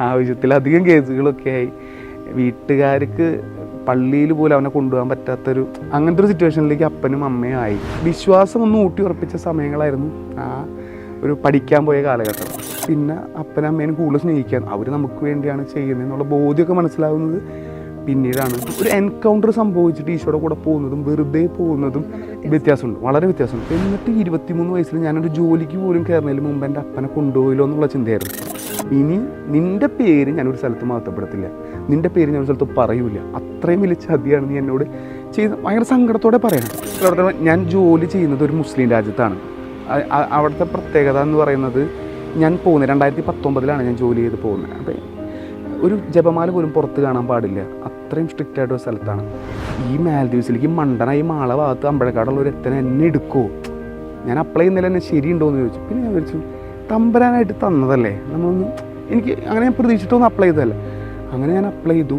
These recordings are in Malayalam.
ആവശ്യത്തിലധികം കേസുകളൊക്കെ ആയി. വീട്ടുകാർക്ക് പള്ളിയിൽ പോലും അവനെ കൊണ്ടുപോകാൻ പറ്റാത്തൊരു അങ്ങനത്തെ ഒരു സിറ്റുവേഷനിലേക്ക് അപ്പനും അമ്മയും ആയി. വിശ്വാസം ഒന്ന് ഊട്ടി ഉറപ്പിച്ച സമയങ്ങളായിരുന്നു ആ ഒരു പഠിക്കാൻ പോയ കാലഘട്ടം. പിന്നെ അപ്പനും അമ്മേനും കൂടുതൽ സ്നേഹിക്കാൻ അവർ നമുക്ക് വേണ്ടിയാണ് ചെയ്യുന്നത് എന്നുള്ള ബോധ്യമൊക്കെ മനസ്സിലാവുന്നത് പിന്നീടാണ്. ഒരു എൻകൗണ്ടർ സംഭവിച്ചിട്ട് ഈശോയുടെ കൂടെ പോകുന്നതും വെറുതെ പോകുന്നതും വ്യത്യാസമുണ്ട്. വളരെ വ്യത്യാസമുണ്ട്. എന്നിട്ട് ഇരുപത്തിമൂന്ന് വയസ്സിൽ ഞാനൊരു ജോലിക്ക് പോലും കയറുന്നതിന് മുമ്പ് എന്റെ അപ്പനെ കൊണ്ടുപോയില്ലോ എന്നുള്ള ചിന്തയായിരുന്നു. ഇനി നിന്റെ പേര് ഞാനൊരു സ്ഥലത്ത് മഹത്വപ്പെടുത്തില്ല നിന്റെ പേര് ഞാനൊരു സ്ഥലത്ത് പറയൂല അത്രയും വലിയ ചതിയാണ് നീ എന്നോട് ചെയ്ത് ഭയങ്കര സങ്കടത്തോടെ പറയണം. ഞാൻ ജോലി ചെയ്യുന്നത് ഒരു മുസ്ലിം രാജ്യത്താണ്. അവിടുത്തെ പ്രത്യേകത എന്ന് പറയുന്നത് ഞാൻ പോകുന്നത് രണ്ടായിരത്തി പത്തൊമ്പതിലാണ് ഞാൻ ജോലി ചെയ്ത് പോകുന്നത്. അപ്പം ഒരു ജപമാല പോലും പുറത്ത് കാണാൻ പാടില്ല. അത്രയും സ്ട്രിക്റ്റ് ആയിട്ടുള്ള സ്ഥലത്താണ്. ഈ മാൽദ്വീപ്സിലേക്ക് മണ്ടനായി മാള ഭാഗത്ത് അമ്പഴക്കാടുള്ള ഒരു എത്തനെ എന്നെ എടുക്കുമോ ഞാൻ അപ്ലൈ ചെയ്യുന്നില്ല എന്നെ ശരിയുണ്ടോ എന്ന് ചോദിച്ചു. പിന്നെ ഞാൻ വിളിച്ചു തമ്പരാനായിട്ട് തന്നതല്ലേ? നമ്മളൊന്നും എനിക്ക് അങ്ങനെ ഞാൻ പ്രതീക്ഷിച്ചിട്ടൊന്നും അപ്ലൈ ചെയ്തതല്ല. അങ്ങനെ ഞാൻ അപ്ലൈ ചെയ്തു.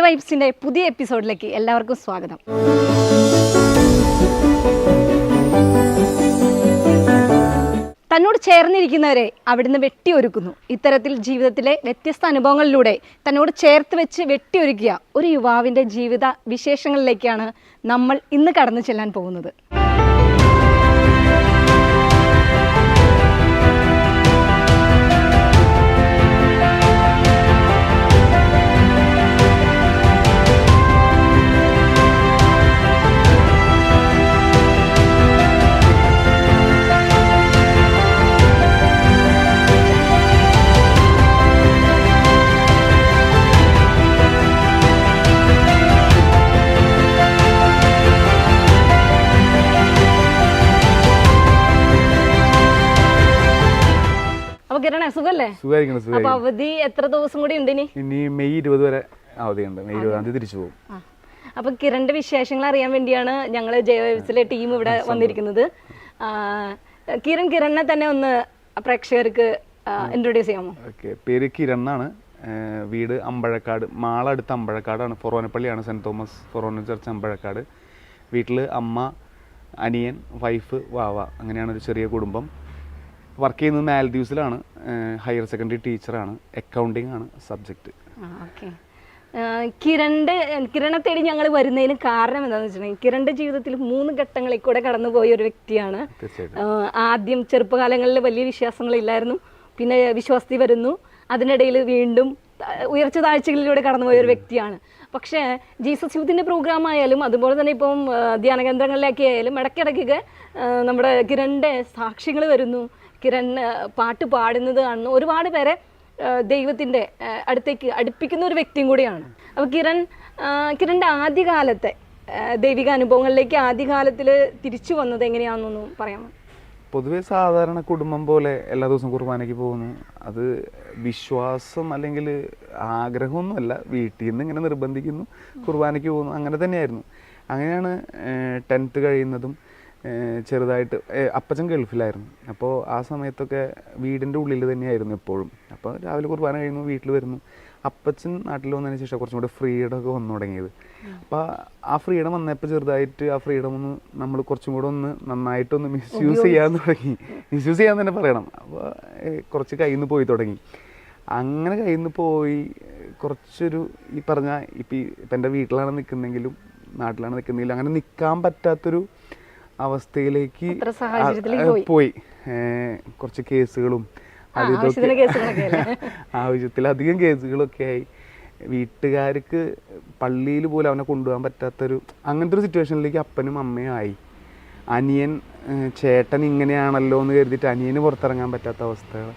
ജയ വൈബ്സിന്റെ പുതിയ എപ്പിസോഡിലേക്ക് എല്ലാവർക്കും സ്വാഗതം. തന്നോട് ചേർന്നിരിക്കുന്നവരെ അവിടുന്ന് വെട്ടിയൊരുക്കുന്നു. ഇത്തരത്തിൽ ജീവിതത്തിലെ വ്യത്യസ്ത അനുഭവങ്ങളിലൂടെ തന്നോട് ചേർത്ത് വെച്ച് വെട്ടിയൊരുക്കിയ ഒരു യുവാവിന്റെ ജീവിത വിശേഷങ്ങളിലേക്കാണ് നമ്മൾ ഇന്ന് കടന്നു ചെല്ലാൻ പോകുന്നത്. സുഖല്ലേ? സുഖമായിരിക്കണം അപ്പൊ അവധി എത്ര ദിവസം കൂടി ഉണ്ട് ഇനി ഇനി മെയ് ഇരുപത് വരെ അവധിയുണ്ട് മെയ് ഇരുപതാം തീയതി തിരിച്ചു പോകും. അപ്പൊ കിരണിന്റെ വിശേഷങ്ങൾ അറിയാൻ വേണ്ടിയാണ് ഞങ്ങൾ ജയവൈബ്സിലെ ടീം ഇവിടെ വന്നിരിക്കുന്നത്. കിരൺ കിരണിനെ തന്നെ ഒന്ന് പ്രേക്ഷകർക്ക് ഇൻട്രൊഡ്യൂസ് ചെയ്യാമോ? ഓക്കെ. പേര് കിരൺ എന്നാണ് വീട് അമ്പഴക്കാട് മാള അടുത്ത് അമ്പഴക്കാടാണ്. ഫൊറോനപ്പള്ളിയാണ് സെന്റ് തോമസ് ഫൊറോന ചർച്ച് അമ്പഴക്കാട്. വീട്ടിൽ അമ്മ അനിയൻ വൈഫ് വാവ. അങ്ങനെയാണ് ഒരു ചെറിയ കുടുംബം. വർക്ക് ചെയ്യുന്നത് മാൽദ്വീപ്സിലാണ് ഹയർ സെക്കൻഡറി ടീച്ചറാണ്. അക്കൗണ്ടിങ് ആണ് സബ്ജക്റ്റ് ഓക്കെ. കിരണിന്റെ കിരണെ തേടി ഞങ്ങൾ വരുന്നതിന് കാരണം എന്താണെന്ന് വെച്ചിട്ടുണ്ടെങ്കിൽ കിരണിന്റെ ജീവിതത്തിൽ മൂന്ന് ഘട്ടങ്ങളിൽ കൂടെ കടന്നുപോയ ഒരു വ്യക്തിയാണ്. ആദ്യം ചെറുപ്പകാലങ്ങളിൽ വലിയ വിശ്വാസങ്ങളില്ലായിരുന്നു. പിന്നെ വിശ്വാസത്തിൽ വരുന്നു. അതിനിടയിൽ വീണ്ടും ഉയർച്ച താഴ്ചകളിലൂടെ കടന്നുപോയ ഒരു വ്യക്തിയാണ്. പക്ഷേ ജീസസ് യൂത്തിന്റെ പ്രോഗ്രാം ആയാലും അതുപോലെ തന്നെ ഇപ്പം ധ്യാന കേന്ദ്രങ്ങളിലേക്കായാലും ഇടയ്ക്കിടയ്ക്കൊക്കെ നമ്മുടെ കിരണിന്റെ സാക്ഷ്യങ്ങൾ വരുന്നു. കിരൺ പാട്ട് പാടുന്നത് കാണുന്നു. ഒരുപാട് പേരെ ദൈവത്തിന്റെ അടുത്തേക്ക് അടുപ്പിക്കുന്ന ഒരു വ്യക്തിയും കൂടിയാണ്. അപ്പോൾ കിരൺ കിരണിന്റെ ആദ്യകാലത്തെ ദൈവിക അനുഭവങ്ങളിലേക്ക് ആദ്യകാലത്തിൽ തിരിച്ചു വന്നത് എങ്ങനെയാണെന്നൊന്നും പറയാമോ? പൊതുവെ സാധാരണ കുടുംബം പോലെ എല്ലാ ദിവസവും കുർബാനയ്ക്ക് പോകുന്നു. അത് വിശ്വാസം അല്ലെങ്കിൽ ആഗ്രഹമൊന്നുമല്ല. വീട്ടിൽ നിന്ന് ഇങ്ങനെ നിർബന്ധിക്കുന്നു കുർബാനയ്ക്ക് പോകുന്നു അങ്ങനെ തന്നെയായിരുന്നു. അങ്ങനെയാണ് ടെൻത്ത് കഴിയുന്നതും ചെറുതായിട്ട് അപ്പച്ചൻ ഗൾഫിലായിരുന്നു. അപ്പോൾ ആ സമയത്തൊക്കെ വീടിന്റെ ഉള്ളിൽ തന്നെയായിരുന്നു എപ്പോഴും. അപ്പോൾ രാവിലെ കുർബാന കഴിയുന്നു വീട്ടിൽ വരുന്നു. അപ്പച്ചൻ നാട്ടിൽ വന്നതിന് ശേഷം കുറച്ചും കൂടെ ഫ്രീഡം ഒക്കെ വന്നു തുടങ്ങിയത്. അപ്പോൾ ആ ഫ്രീഡം വന്നപ്പോൾ ചെറുതായിട്ട് ആ ഫ്രീഡം ഒന്ന് നമ്മൾ കുറച്ചും കൂടെ ഒന്ന് നന്നായിട്ടൊന്ന് മിസ്യൂസ് ചെയ്യാൻ തുടങ്ങി. മിസ്യൂസ് ചെയ്യാൻ തന്നെ പറയണം. അപ്പോൾ കുറച്ച് കയ്യിൽ നിന്ന് പോയി തുടങ്ങി. അങ്ങനെ കയ്യിൽ നിന്ന് പോയി കുറച്ചൊരു ഈ പറഞ്ഞ ഇപ്പം ഇപ്പം എന്റെ വീട്ടിലാണ് നിൽക്കുന്നെങ്കിലും നാട്ടിലാണ് നിൽക്കുന്നെങ്കിലും അങ്ങനെ നിൽക്കാൻ പറ്റാത്തൊരു അവസ്ഥയിലേക്ക് പോയി. കുറച്ച് കേസുകളും? ആവശ്യത്തിലധികം കേസുകളൊക്കെ ആയി. വീട്ടുകാർക്ക് പള്ളിയിൽ പോലും അവനെ കൊണ്ടുപോകാൻ പറ്റാത്തൊരു അങ്ങനത്തെ ഒരു സിറ്റുവേഷനിലേക്ക് അപ്പനും അമ്മയും ആയി. അനിയൻ ചേട്ടൻ ഇങ്ങനെയാണല്ലോ എന്ന് കരുതിയിട്ട് അനിയന് പുറത്തിറങ്ങാൻ പറ്റാത്ത അവസ്ഥകൾ.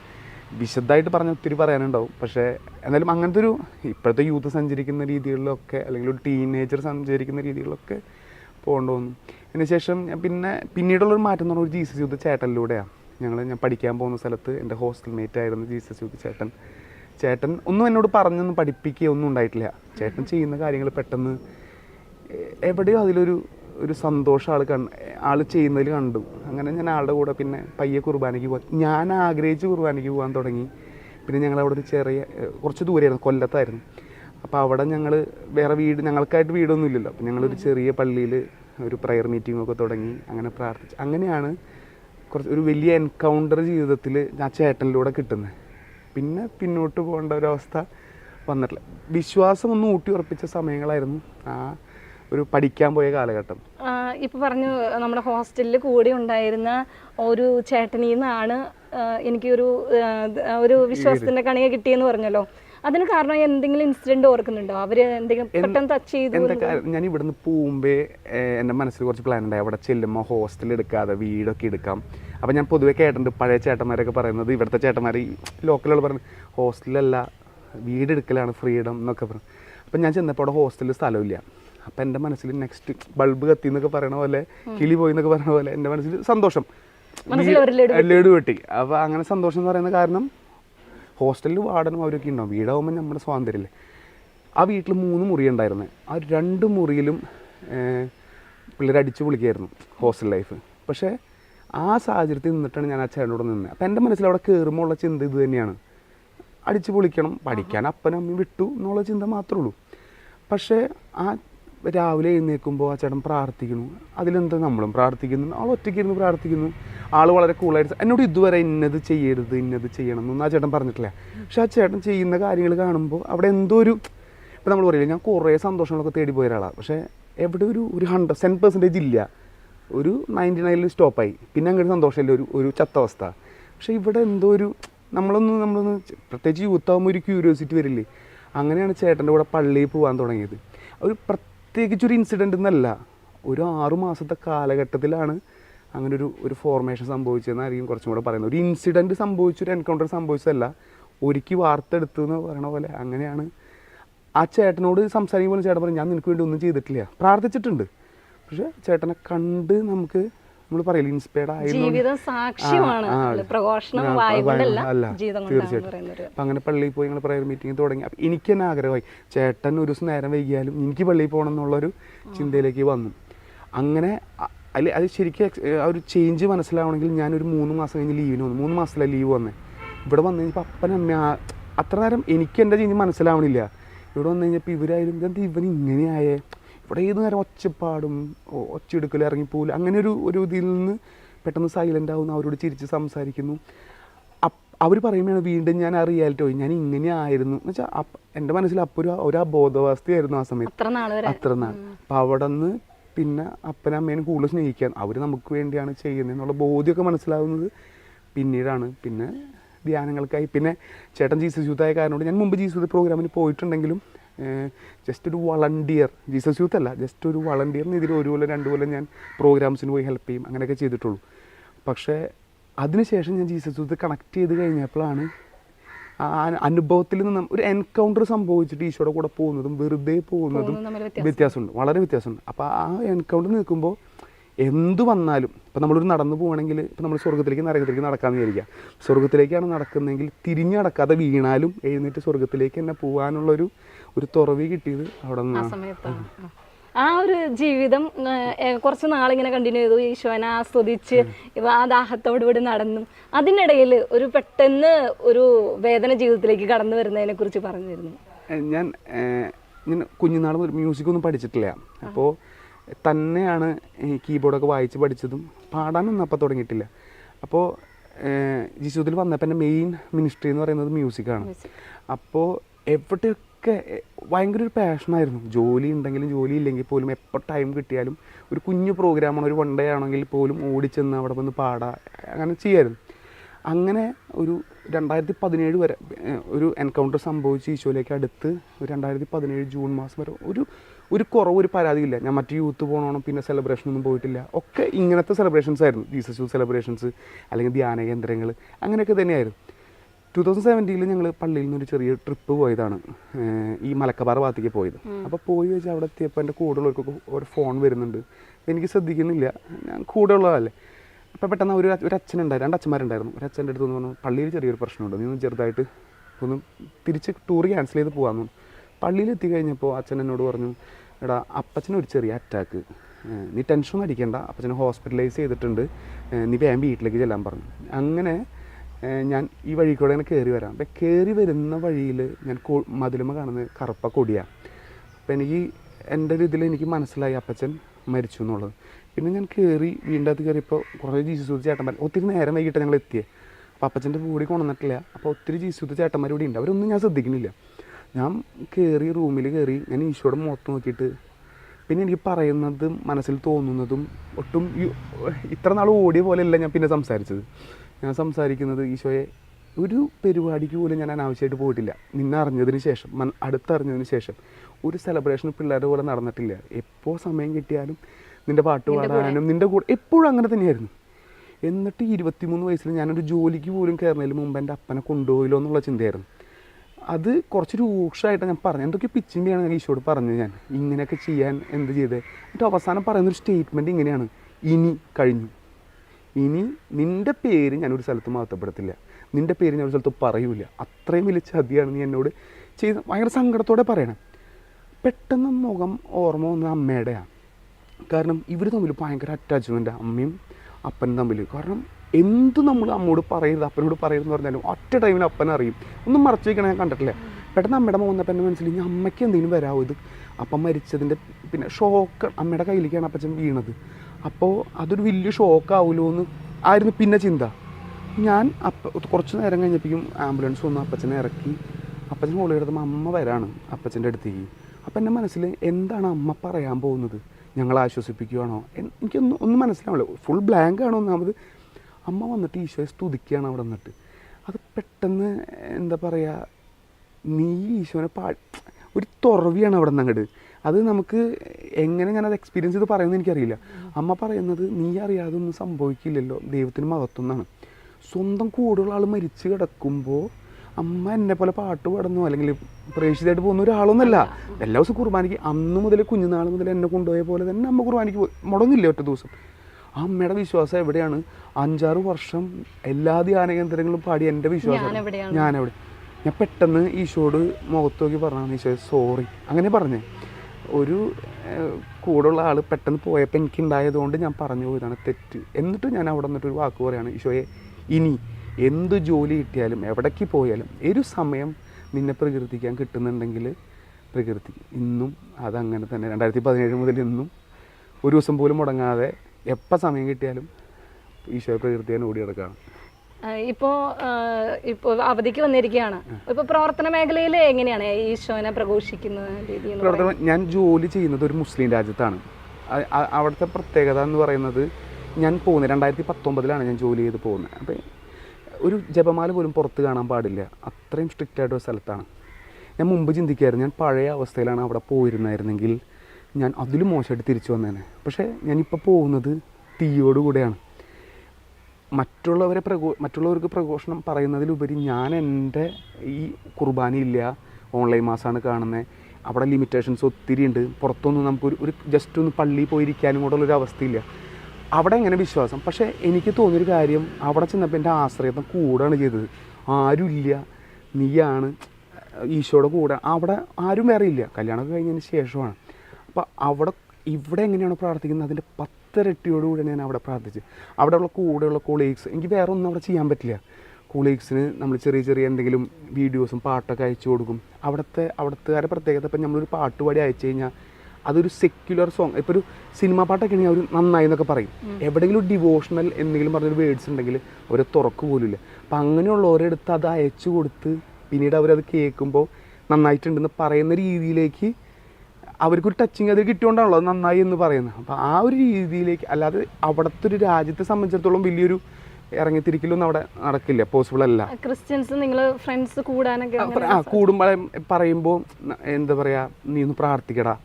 വിശദമായിട്ട് പറഞ്ഞ ഒത്തിരി പറയാനുണ്ടാവും. പക്ഷേ എന്നാലും അങ്ങനത്തെ ഒരു ഇപ്പോഴത്തെ യൂത്ത് സഞ്ചരിക്കുന്ന രീതികളിലൊക്കെ അല്ലെങ്കിൽ ഒരു ടീനേജർ സഞ്ചരിക്കുന്ന രീതികളിലൊക്കെ പോകേണ്ടി വന്നു അതിനുശേഷം ഞാൻ പിന്നെ പിന്നീടുള്ളൊരു മാറ്റം എന്ന് പറഞ്ഞാൽ ജീസസ് യൂത്ത് ചേട്ടനിലൂടെയാണ് ഞങ്ങൾ ഞാൻ പഠിക്കാൻ പോകുന്ന സ്ഥലത്ത് എന്റെ ഹോസ്റ്റൽ മേറ്റ് ആയിരുന്നു ജീസസ് യൂത്ത് ചേട്ടൻ. ചേട്ടൻ ഒന്നും എന്നോട് പറഞ്ഞൊന്നും പഠിപ്പിക്കുക ഒന്നും ഉണ്ടായിട്ടില്ല. ചേട്ടൻ ചെയ്യുന്ന കാര്യങ്ങൾ പെട്ടെന്ന് എവിടെയോ അതിലൊരു ഒരു സന്തോഷം ആൾ കണ്ട് ആൾ ചെയ്യുന്നതിൽ കണ്ടു. അങ്ങനെ ഞാൻ ആളുടെ കൂടെ പിന്നെ പയ്യെ കുർബാനയ്ക്ക് പോകാൻ ഞാൻ ആഗ്രഹിച്ച് കുർബാനയ്ക്ക് പോകാൻ തുടങ്ങി. പിന്നെ ഞങ്ങൾ അവിടെ ചെറിയ കുറച്ച് ദൂരെയായിരുന്നു കൊല്ലത്തായിരുന്നു. അപ്പോൾ അവിടെ ഞങ്ങൾ വേറെ വീട് ഞങ്ങൾക്കായിട്ട് വീടൊന്നും ഇല്ലല്ലോ അപ്പോൾ ഞങ്ങളൊരു ചെറിയ പള്ളിയിൽ ഒരു പ്രയർ മീറ്റിംഗ് ഒക്കെ തുടങ്ങി അങ്ങനെ പ്രാർത്ഥിച്ചു. അങ്ങനെയാണ് കുറച്ച് ഒരു വലിയ എൻകൗണ്ടർ ജീവിതത്തിൽ ആ ചേട്ടനിലൂടെ കിട്ടുന്നത് പിന്നെ പിന്നോട്ട് പോകേണ്ട ഒരവസ്ഥ വന്നിട്ടില്ല. വിശ്വാസം ഒന്ന് ഊട്ടി ഉറപ്പിച്ച സമയങ്ങളായിരുന്നു ആ ഒരു പഠിക്കാൻ പോയ കാലഘട്ടം. ഇപ്പൊ പറഞ്ഞു നമ്മുടെ ഹോസ്റ്റലിൽ കൂടെ ഉണ്ടായിരുന്ന ഒരു ചേട്ടനിൽ നിന്നാണ് ഒരു എനിക്കൊരു ഒരു വിശ്വാസത്തിന്റെ കണിക കിട്ടിയെന്ന് പറഞ്ഞല്ലോ. അതിന് കാരണം എന്തെങ്കിലും ഇൻസിഡന്റ് ഓർക്കുന്നുണ്ടോ? അവർ എന്തെങ്കിലും പെട്ടെന്ന് ടച്ച് ചെയ്തു ഞാൻ ഇവിടുന്ന് പോകുമ്പേ എന്റെ എന്റെ മനസ്സിൽ കുറച്ച് പ്ലാൻ ഉണ്ടായി. അവിടെ ചെല്ലുമ്പോൾ ഹോസ്റ്റൽ എടുക്കാതെ വീടൊക്കെ എടുക്കാം. അപ്പം ഞാൻ പൊതുവെ കേട്ടിട്ടുണ്ട് പഴയ ചേട്ടന്മാരൊക്കെ പറയുന്നത് ഇവിടുത്തെ ചേട്ടന്മാർ ഈ ലോക്കലുകൾ പറയുന്നത് ഹോസ്റ്റലല്ല വീട് എടുക്കലാണ് ഫ്രീഡം എന്നൊക്കെ പറഞ്ഞു. അപ്പം ഞാൻ ചെന്നപ്പോൾ അവിടെ ഹോസ്റ്റലിൽ സ്ഥലമില്ല അപ്പം എന്റെ മനസ്സിൽ നെക്സ്റ്റ് ബൾബ് കത്തി എന്നൊക്കെ പറയണ പോലെ കിളി പോയി എന്നൊക്കെ പറയണ പോലെ എന്റെ മനസ്സിൽ സന്തോഷം. ലേഡ് വെട്ടി അപ്പോൾ അങ്ങനെ സന്തോഷം എന്ന് പറയുന്ന കാരണം ഹോസ്റ്റലിൽ വാർഡനും അവരൊക്കെ ഉണ്ടാവും. വീടാവുമ്പോൾ നമ്മുടെ സ്വാതന്ത്ര്യമല്ലേ ആ വീട്ടിൽ മൂന്ന് മുറി ഉണ്ടായിരുന്നു. ആ രണ്ട് മുറിയിലും പിള്ളേർ അടിച്ചു പൊളിക്കായിരുന്നു ഹോസ്റ്റൽ ലൈഫ്. പക്ഷേ ആ സാഹചര്യത്തിൽ നിന്നിട്ടാണ് ഞാൻ ആ ചേട്ടനോട് നിന്നത് അപ്പം എന്റെ മനസ്സിൽ അവിടെ കയറുമ്പോൾ ഉള്ള ചിന്ത ഇത് തന്നെയാണ്. അടിച്ചു പൊളിക്കണം പഠിക്കാൻ അപ്പനും അമ്മയും വിട്ടു എന്നുള്ള ചിന്ത മാത്രമേ ഉള്ളൂ. പക്ഷേ ആ രാവിലെ എഴുന്നേൽക്കുമ്പോൾ ആ ചേട്ടൻ പ്രാർത്ഥിക്കുന്നു. അതിലെന്താ നമ്മളും പ്രാർത്ഥിക്കുന്നു. ആൾ ഒറ്റയ്ക്ക് ഇരുന്ന് പ്രാർത്ഥിക്കുന്നു. ആൾ വളരെ കൂളായിട്ട് എന്നോട് ഇതുവരെ ഇന്നത് ചെയ്യരുത് ഇന്നത് ചെയ്യണം എന്നൊന്നും ആ ചേട്ടൻ പറഞ്ഞിട്ടില്ല. പക്ഷെ ആ ചേട്ടൻ ചെയ്യുന്ന കാര്യങ്ങൾ കാണുമ്പോൾ അവിടെ എന്തോ ഒരു ഇപ്പം നമ്മൾ പറയില്ല ഞാൻ കുറേ സന്തോഷങ്ങളൊക്കെ തേടി പോയ ഒരാളാണ് പക്ഷേ എവിടെ ഒരു ഒരു ഹൺഡ്രഡ് സെൻ പെർസെന്റേജ് ഇല്ല. ഒരു നയന്റി നയനിൽ സ്റ്റോപ്പായി പിന്നെ അങ്ങോട്ട് സന്തോഷമില്ല. ഒരു ഒരു ചത്ത അവസ്ഥ പക്ഷേ ഇവിടെ എന്തോ ഒരു നമ്മളൊന്ന് നമ്മളൊന്ന് പ്രത്യേകിച്ച് യൂത്താകുമ്പോൾ ഒരു ക്യൂരിയോസിറ്റി വരില്ലേ? അങ്ങനെയാണ് ചേട്ടന്റെ കൂടെ പള്ളിയിൽ പോകാൻ തുടങ്ങിയത്. ഒരു പ്രത്യേകിച്ച് ഒരു ഇൻസിഡന്റ് എന്നല്ല. ഒരു ആറു മാസത്തെ കാലഘട്ടത്തിലാണ് അങ്ങനെ ഒരു ഒരു ഫോർമേഷൻ സംഭവിച്ചതെന്നായിരിക്കും കുറച്ചും കൂടെ പറയുന്നത്. ഒരു ഇൻസിഡന്റ് സംഭവിച്ചു ഒരു എൻകൗണ്ടർ സംഭവിച്ചതല്ല. ഒരുക്കി വാർത്തെടുത്തു എന്ന് പറയണ പോലെ അങ്ങനെയാണ്. ആ ചേട്ടനോട് സംസാരിക്കുമ്പോൾ ചേട്ടൻ പറഞ്ഞു ഞാൻ നിനക്ക് വേണ്ടി ഒന്നും ചെയ്തിട്ടില്ല. പ്രാർത്ഥിച്ചിട്ടുണ്ട്. പക്ഷേ ചേട്ടനെ കണ്ട് നമുക്ക് നമ്മൾ പറയില്ല ഇൻസ്പയർഡ് തീർച്ചയായിട്ടും. അപ്പം അങ്ങനെ പള്ളിയിൽ പോയി ഞങ്ങൾ പ്രയർ മീറ്റിംഗ് തുടങ്ങി. അപ്പം എനിക്ക് തന്നെ ആഗ്രഹമായി. ചേട്ടൻ ഒരു ദിവസം നേരം വൈകിയാലും എനിക്ക് പള്ളിയിൽ പോകണം എന്നുള്ളൊരു ചിന്തയിലേക്ക് വന്നു. അങ്ങനെ അല്ലെ അത് ശരിക്കും ആ ഒരു ചേഞ്ച് മനസ്സിലാവണമെങ്കിൽ ഞാനൊരു മൂന്ന് മാസം കഴിഞ്ഞ് ലീവിന് വന്നു. മൂന്ന് മാസത്തിലെ ലീവ് വന്നേ. ഇവിടെ വന്നു കഴിഞ്ഞപ്പോൾ അപ്പനും അമ്മ അത്ര നേരം എനിക്ക് എന്റെ ചേഞ്ച് മനസ്സിലാവണില്ല. ഇവിടെ വന്നു കഴിഞ്ഞപ്പോൾ ഇവരായാലും ഇതെന്താ ഇവൻ ഇങ്ങനെയായേ? ഇവിടെ ഏത് നേരം ഒച്ചപ്പാടും ഒച്ചയെടുക്കൽ ഇറങ്ങിപ്പോലും അങ്ങനെ ഒരു ഒരു ഇതിൽ നിന്ന് പെട്ടെന്ന് സൈലന്റ് ആവുന്നു അവരോട് ചിരിച്ച് സംസാരിക്കുന്നു. അവർ പറയുമ്പോഴാണ് വീണ്ടും ഞാൻ ആ റിയാലിറ്റി പോയി. ഞാൻ ഇങ്ങനെ ആയിരുന്നു. എന്ന് വെച്ചാൽ എന്റെ മനസ്സിൽ അപ്പോൾ ഒരു ഒരു അബോധവാസ്ഥയായിരുന്നു ആ സമയത്ത്. അത്ര നാൾ അപ്പം അവിടെ നിന്ന് പിന്നെ അപ്പനും അമ്മേനും കൂടുതൽ സ്നേഹിക്കാൻ അവർ നമുക്ക് വേണ്ടിയാണ് ചെയ്യുന്നത് എന്നുള്ള ബോധ്യമൊക്കെ മനസ്സിലാവുന്നത് പിന്നീടാണ്. പിന്നെ ധ്യാനങ്ങൾക്കായി. പിന്നെ ചേട്ടൻ ജീസസ് യൂത്ത് ആയ കാരണോട് ഞാൻ മുമ്പ് ജീസസ് പ്രോഗ്രാമിന് പോയിട്ടുണ്ടെങ്കിലും ജസ്റ്റ് ഒരു വളണ്ടിയർ ജീസസ് യൂത്ത് അല്ല ജസ്റ്റ് ഒരു വളണ്ടിയറിന് ഇതിൽ ഒരു കൊല്ലം രണ്ട് കൊല്ലം ഞാൻ പ്രോഗ്രാംസിന് പോയി ഹെൽപ്പ് ചെയ്യും. അങ്ങനെയൊക്കെ ചെയ്തിട്ടുള്ളൂ. പക്ഷേ അതിനുശേഷം ഞാൻ ജീസസ് യൂത്ത് കണക്ട് ചെയ്ത് കഴിഞ്ഞപ്പോഴാണ് ആ അനുഭവത്തിൽ നിന്ന് ഒരു എൻകൗണ്ടർ സംഭവിച്ചിട്ട് ഈശോയുടെ കൂടെ പോകുന്നതും വെറുതെ പോകുന്നതും വ്യത്യാസമുണ്ട്. വളരെ വ്യത്യാസമുണ്ട്. അപ്പോൾ ആ എൻകൗണ്ടർ നിൽക്കുമ്പോൾ എന്ത് വന്നാലും ഇപ്പം നമ്മളൊരു നടന്നു പോകണമെങ്കിൽ ഇപ്പം നമ്മൾ സ്വർഗത്തിലേക്ക് നരകത്തിലേക്ക് നടക്കാമെന്ന് വിചാരിക്കുക. സ്വർഗത്തിലേക്കാണ് നടക്കുന്നതെങ്കിൽ തിരിഞ്ഞു നടക്കാതെ വീണാലും എഴുന്നേറ്റ് സ്വർഗത്തിലേക്ക് തന്നെ പോകാനുള്ളൊരു ഒരു തുറവി കിട്ടിയത് അവിടെ നിന്നാണ്. സമയത്താണ് ആ. ഒരു ജീവിതം കുറച്ച് നാളിങ്ങനെ കണ്ടിന്യൂ ചെയ്തു. ഈശോനെ ആസ്വദിച്ച് ആ ദാഹത്തോട് ഇവിടെ നടന്നു. അതിനിടയിൽ ഒരു പെട്ടെന്ന് ഒരു വേദന ജീവിതത്തിലേക്ക് കടന്നു വരുന്നതിനെ കുറിച്ച് പറഞ്ഞിരുന്നു. ഞാൻ ഞാൻ കുഞ്ഞുനാൾ മ്യൂസിക് ഒന്നും പഠിച്ചിട്ടില്ല. അപ്പോൾ തന്നെയാണ് കീബോർഡൊക്കെ വായിച്ച് പഠിച്ചതും പാടാനൊന്നും അപ്പം തുടങ്ങിയിട്ടില്ല. അപ്പോൾ ജിസുദിൽ വന്നപ്പോൾ എന്റെ മെയിൻ മിനിസ്ട്രി എന്ന് പറയുന്നത് മ്യൂസിക്കാണ് അപ്പോൾ എവിടെയൊക്കെ ഭയങ്കര ഒരു പാഷനായിരുന്നു ജോലി ഉണ്ടെങ്കിലും ജോലി ഇല്ലെങ്കിൽ പോലും എപ്പോൾ ടൈം കിട്ടിയാലും ഒരു കുഞ്ഞു പ്രോഗ്രാമാണ് ഒരു വൺ ഡേ ആണെങ്കിൽ പോലും ഓടിച്ചെന്ന് അവിടെ വന്ന് പാടാം അങ്ങനെ ചെയ്യായിരുന്നു. അങ്ങനെ ഒരു രണ്ടായിരത്തി പതിനേഴ് വരെ ഒരു എൻകൗണ്ടർ സംഭവിച്ച് ഈശോയിലേക്ക് അടുത്ത് ഒരു രണ്ടായിരത്തി പതിനേഴ് ജൂൺ മാസം വരെ ഒരു ഒരു കുറവ് ഒരു പരാതിയില്ല. ഞാൻ മറ്റു യൂത്ത് പോകണം പിന്നെ സെലിബ്രേഷൻ ഒന്നും പോയിട്ടില്ല. ഒക്കെ ഇങ്ങനത്തെ സെലിബ്രേഷൻസ് ആയിരുന്നു. ജീസസ് യൂത്ത് സെലിബ്രേഷൻസ് അല്ലെങ്കിൽ ധ്യാന കേന്ദ്രങ്ങൾ അങ്ങനെയൊക്കെ തന്നെയായിരുന്നു. ടു തൗസൻഡ് സെവന്റീനിൽ ഞങ്ങൾ പള്ളിയിൽ നിന്നൊരു ചെറിയ ട്രിപ്പ് പോയതാണ്. ഈ മലക്കപ്പാറ ഭാഗത്തേക്ക് പോയത്. അപ്പോൾ പോയി വെച്ചാൽ അവിടെ എത്തിയപ്പോൾ എന്റെ കൂടെയുള്ളവർക്കൊക്കെ ഒരു ഫോൺ വരുന്നുണ്ട്. എനിക്ക് ശ്രദ്ധിക്കുന്നില്ല. ഞാൻ കൂടെ ഉള്ളതല്ലേ. അപ്പോൾ പെട്ടെന്ന് ഒരു ഒരു അച്ഛനുണ്ടായിരുന്നു രണ്ട് അച്ഛന്മാരുണ്ടായിരുന്നു. ഒരു അച്ഛന്റെ അടുത്ത് പറഞ്ഞു പള്ളിയിൽ ചെറിയൊരു പ്രശ്നമുണ്ട്. നീ ഒന്ന് ചെറുതായിട്ട് ഒന്ന് തിരിച്ച് ടൂർ ക്യാൻസൽ ചെയ്ത് പോകാമെന്നു പള്ളിയിൽ എത്തി കഴിഞ്ഞപ്പോൾ അച്ഛൻ എന്നോട് പറഞ്ഞു എടാ അപ്പച്ചന് ഒരു ചെറിയ അറ്റാക്ക് നീ ടെൻഷൻ ഒന്നും അടിക്കണ്ട. അപ്പച്ചനെ ഹോസ്പിറ്റലൈസ് ചെയ്തിട്ടുണ്ട്. നീ വേഗം വീട്ടിലേക്ക് ചെല്ലാൻ പറഞ്ഞു. അങ്ങനെ ഞാൻ ഈ വഴി കൂടെ ഇങ്ങനെ കയറി വരാം. അപ്പം കയറി വരുന്ന വഴിയിൽ ഞാൻ കോ മതിലുമ കാണുന്നത് കറുപ്പ കൊടിയാണ് അപ്പം എനിക്ക് എന്റെ ഒരു ഇതിൽ എനിക്ക് മനസ്സിലായി അപ്പച്ചൻ മരിച്ചു എന്നുള്ളത്. പിന്നെ ഞാൻ കയറി വീണ്ടും അത് കയറിയപ്പോൾ കുറേ ജീസൂത്ത് ചേട്ടന്മാർ ഒത്തിരി നേരം വൈകിട്ട് ഞങ്ങൾ എത്തിയത് അപ്പോൾ അപ്പച്ചന്റെ കൂടി കൊണ്ടുവന്നിട്ടില്ല. അപ്പോൾ ഒത്തിരി ജീസൂത്ത് ചേട്ടന്മാർ ഇവിടെ ഉണ്ട് അവരൊന്നും ഞാൻ ശ്രദ്ധിക്കുന്നില്ല. ഞാൻ കയറി റൂമിൽ കയറി ഞാൻ ഈശോയുടെ മുഖത്ത് നോക്കിയിട്ട് പിന്നെ എനിക്ക് പറയുന്നതും മനസ്സിൽ തോന്നുന്നതും ഒട്ടും ഇത്ര നാൾ ഓടിയ പോലെയല്ല ഞാൻ പിന്നെ സംസാരിച്ചത്. ഞാൻ സംസാരിക്കുന്നത് ഈശോയെ ഒരു പരിപാടിക്ക് പോലും ഞാൻ അനാവശ്യമായിട്ട് പോയിട്ടില്ല. നിന്നെ അറിഞ്ഞതിന് ശേഷം മൻ- അടുത്തറിഞ്ഞതിന് ശേഷം. ഒരു സെലിബ്രേഷൻ പിള്ളേരുടെ പോലെ നടന്നിട്ടില്ല. എപ്പോൾ സമയം കിട്ടിയാലും നിന്റെ പാട്ട് പാടാനും നിന്റെ കൂടെ എപ്പോഴും അങ്ങനെ തന്നെയായിരുന്നു. എന്നിട്ട് ഇരുപത്തിമൂന്ന് വയസ്സിൽ ഞാനൊരു ജോലിക്ക് പോലും കയറുന്നതിന് മുമ്പ് എന്റെ അപ്പനെ കൊണ്ടുപോയില്ലോ എന്നുള്ള ചിന്തയായിരുന്നു. അത് കുറച്ച് രൂക്ഷമായിട്ട് ഞാൻ പറഞ്ഞു എന്തൊക്കെ പിച്ചിന്റെയാണ് ഞാൻ ഈശോട് പറഞ്ഞു ഞാൻ? ഇങ്ങനെയൊക്കെ ചെയ്യാൻ എന്ത് ചെയ്തേ? എന്നിട്ട് അവസാനം പറയുന്നൊരു സ്റ്റേറ്റ്മെന്റ് ഇങ്ങനെയാണ്. ഇനി കഴിഞ്ഞു. ഇനി നിന്റെ പേര് ഞാനൊരു സ്ഥലത്ത് മാറ്റപ്പെടത്തില്ല. നിന്റെ പേര് ഞാൻ ഒരു സ്ഥലത്ത് പറയൂല അത്രയും വലിയ ചതിയാണ് നീ എന്നോട് ചെയ്ത് ഭയങ്കര സങ്കടത്തോടെ പറയണം. പെട്ടെന്ന് മുഖം ഓർമ്മ വന്നത് അമ്മയുടെയാണ് കാരണം ഇവർ തമ്മിൽ ഭയങ്കര അറ്റാച്ച്മെന്റ് അമ്മയും അപ്പനും തമ്മിൽ കാരണം എന്ത് നമ്മൾ അമ്മോട് പറയരുത് അപ്പനോട് പറയരുത് എന്ന് പറഞ്ഞാലും ഒറ്റ ടൈമിൽ അപ്പൻ അറിയും. ഒന്നും മറച്ചു വയ്ക്കണ ഞാൻ കണ്ടിട്ടില്ല. പെട്ടെന്ന് അമ്മയുടെ വന്നപ്പോൾ എന്റെ മനസ്സിൽ ഇനി അമ്മയ്ക്ക് എന്തെങ്കിലും വരാമോ ഇത്? അപ്പം മരിച്ചതിന്റെ പിന്നെ ഷോക്ക് അമ്മയുടെ കയ്യിലേക്കാണ് അപ്പച്ചൻ വീണത്. അപ്പോൾ അതൊരു വലിയ ഷോക്ക് ആവുമല്ലോ എന്ന് ആയിരുന്നു പിന്നെ ചിന്ത. ഞാൻ അപ്പ കുറച്ച് നേരം കഴിഞ്ഞപ്പോഴേക്കും ആംബുലൻസ് വന്ന് അപ്പച്ചനെ ഇറക്കി. അപ്പച്ചൻ ഹോളി അമ്മ വരാണ് അപ്പച്ചന്റെ അടുത്തേക്ക്. അപ്പം എന്റെ മനസ്സിൽ എന്താണ് അമ്മ പറയാൻ പോകുന്നത്? ഞങ്ങളെ ആശ്വസിപ്പിക്കുകയാണോ എനിക്കൊന്നും ഒന്നും മനസ്സിലാവില്ല ഫുൾ ബ്ലാങ്ക് ആണോ ഒന്നാമത്? അമ്മ വന്നിട്ട് ഈശോയെ സ്തുതിക്കുകയാണ് അവിടെ നിന്നിട്ട് അത് പെട്ടെന്ന് എന്താ പറയുക നീ ഈശോനെ പാ ഒരു തുറവിയാണ് അവിടെ നിന്ന് അങ്ങോട്ട് അത് നമുക്ക് എങ്ങനെ അത് എക്സ്പീരിയൻസ് ചെയ്ത് പറയുന്നത് എനിക്കറിയില്ല. അമ്മ പറയുന്നത് നീ അറിയാതെ ഒന്നും സംഭവിക്കില്ലല്ലോ. ദൈവത്തിന് മഹത്വം എന്നാണ്. സ്വന്തം കൂടുതലുള്ള ആൾ മരിച്ചു കിടക്കുമ്പോൾ അമ്മ എന്നെ പോലെ പാട്ട് പാടുന്നു. അല്ലെങ്കിൽ പ്രേക്ഷിതായിട്ട് പോകുന്ന ഒരാളൊന്നുമല്ല. എല്ലാ ദിവസവും കുർബാനയ്ക്ക് അന്ന് മുതൽ കുഞ്ഞുനാൾ മുതൽ എന്നെ കൊണ്ടുപോയ പോലെ തന്നെ അമ്മ കുർബാനയ്ക്ക് പോയി. മുടങ്ങില്ല ഒറ്റ ദിവസം. ആ അമ്മയുടെ വിശ്വാസം എവിടെയാണ്? അഞ്ചാറ് വർഷം എല്ലാ ധ്യാന കേന്ദ്രങ്ങളും പാടി എന്റെ വിശ്വാസം ഞാനെവിടെ? ഞാൻ പെട്ടെന്ന് ഈശോട് മുഖത്ത് നോക്കി പറഞ്ഞു ഈശോ സോറി. അങ്ങനെ പറഞ്ഞേ. ഒരു കൂടുള്ള ആൾ പെട്ടെന്ന് പോയപ്പോൾ എനിക്കുണ്ടായതുകൊണ്ട് ഞാൻ പറഞ്ഞു പോയതാണ് തെറ്റ്. എന്നിട്ട് ഞാൻ അവിടെ നിന്നിട്ട് ഒരു വാക്ക് പറയാണ് ഈശോയെ ഇനി എന്ത് ജോലി കിട്ടിയാലും എവിടേക്ക് പോയാലും ഒരു സമയം നിന്നെ പ്രകീർത്തിക്കാൻ കിട്ടുന്നുണ്ടെങ്കിൽ പ്രകീർത്തിക്കും ഇന്നും അതങ്ങനെ തന്നെ. രണ്ടായിരത്തി പതിനേഴ് മുതൽ ഇന്നും ഒരു ദിവസം പോലും മുടങ്ങാതെ എപ്പോൾ സമയം കിട്ടിയാലും ഈശോ പ്രകീർത്തിക്കാൻ ഓടി കിടക്കുകയാണ് ഇപ്പോൾ ഇപ്പോൾ അവധിക്ക് വന്നിരിക്കുകയാണ്. ഇപ്പോൾ പ്രവർത്തന മേഖലയിൽ എങ്ങനെയാണ് ഈശോനെ പ്രഘോഷിക്കുന്ന രീതി ഞാൻ ജോലി ചെയ്യുന്നത് ഒരു മുസ്ലിം രാജ്യത്താണ്. അവിടുത്തെ പ്രത്യേകത എന്ന് പറയുന്നത് ഞാൻ പോകുന്നത് രണ്ടായിരത്തി പത്തൊമ്പതിലാണ് ഞാൻ ജോലി ചെയ്ത് പോകുന്നത്. അപ്പം ഒരു ജപമാല പോലും പുറത്ത് കാണാൻ പാടില്ല. അത്രയും സ്ട്രിക്റ്റ് ആയിട്ടൊരു സ്ഥലത്താണ്. ഞാൻ മുമ്പ് ചിന്തിക്കായിരുന്നു ഞാൻ പഴയ അവസ്ഥയിലാണ് അവിടെ പോയിരുന്നായിരുന്നെങ്കിൽ ഞാൻ അതിലും മോശമായിട്ട് തിരിച്ചു വന്നേനെ. പക്ഷേ ഞാനിപ്പോൾ പോകുന്നത് തീയോടുകൂടെയാണ് മറ്റുള്ളവരെ പ്രകോ മറ്റുള്ളവർക്ക് പ്രഘോഷണം പറയുന്നതിലുപരി ഞാൻ എന്റെ ഈ കുർബാനയില്ല ഓൺലൈൻ മാസമാണ് കാണുന്നത് അവിടെ ലിമിറ്റേഷൻസ് ഒത്തിരി ഉണ്ട്. പുറത്തൊന്നും നമുക്കൊരു ഒരു ജസ്റ്റ് ഒന്ന് പള്ളിയിൽ പോയിരിക്കാനും കൂടെ ഉള്ളൊരു അവസ്ഥയില്ല. അവിടെ എങ്ങനെ വിശ്വാസം. പക്ഷേ എനിക്ക് തോന്നിയൊരു കാര്യം അവിടെ ചെന്നപ്പോൾ എന്റെ ആശ്രയത്വം കൂടാണ് ചെയ്തത്. ആരുമില്ല. നീയാണ് ഈശോയുടെ കൂടെ. അവിടെ ആരും വേറെ ഇല്ല. കല്യാണമൊക്കെ കഴിഞ്ഞതിന് ശേഷമാണ്. അപ്പോൾ അവിടെ ഇവിടെ എങ്ങനെയാണ് പ്രാർത്ഥിക്കുന്നത്? അതിന്റെ പത്തിരട്ടിയോടുകൂടി ഞാൻ അവിടെ പ്രാർത്ഥിച്ചു. അവിടെയുള്ള കൂടെയുള്ള കൊളീഗ്സ് എനിക്ക് വേറെ ഒന്നും അവിടെ ചെയ്യാൻ പറ്റില്ല. കൊളീഗ്സിന് നമ്മൾ ചെറിയ ചെറിയ എന്തെങ്കിലും വീഡിയോസും പാട്ടൊക്കെ അയച്ചു കൊടുക്കും. അവിടുത്തെ അവിടുത്തെ പ്രത്യേകത ഇപ്പം നമ്മളൊരു പാട്ട് പാടി അയച്ചു കഴിഞ്ഞാൽ അതൊരു സെക്യുലർ സോങ് ഇപ്പോൾ ഒരു സിനിമ പാട്ടൊക്കെ ആണെങ്കിൽ അവർ നന്നായി എന്നൊക്കെ പറയും. എവിടെയെങ്കിലും ഒരു ഡിവോഷണൽ എന്തെങ്കിലും പറഞ്ഞൊരു വേർഡ്സ് ഉണ്ടെങ്കിൽ അവർ തുറക്ക് പോലുമില്ല. അപ്പം അങ്ങനെയുള്ളവരെ അടുത്ത് അത് അയച്ചു കൊടുത്ത് പിന്നീട് അവരത് കേൾക്കുമ്പോൾ നന്നായിട്ടുണ്ടെന്ന് പറയുന്ന രീതിയിലേക്ക് അവർക്കൊരു ടച്ചിങ് അത് കിട്ടിയോണ്ടാണല്ലോ അത് നന്നായി എന്ന് പറയുന്നത്. അപ്പോൾ ആ ഒരു രീതിയിലേക്ക് അല്ലാതെ അവിടുത്തെ ഒരു രാജ്യത്തെ സംബന്ധിച്ചിടത്തോളം വലിയൊരു ഇറങ്ങിത്തിരിക്കലൊന്നും അവിടെ നടക്കില്ല പോസിബിൾ അല്ല. ക്രിസ്ത്യൻസ് നിങ്ങൾ ഫ്രണ്ട്സ് കൂടാനൊക്കെ ആ, കൂടുമ്പോൾ പറയുമ്പോൾ എന്താ പറയുക നീ ഒന്ന് പ്രാർത്ഥിക്കടാ.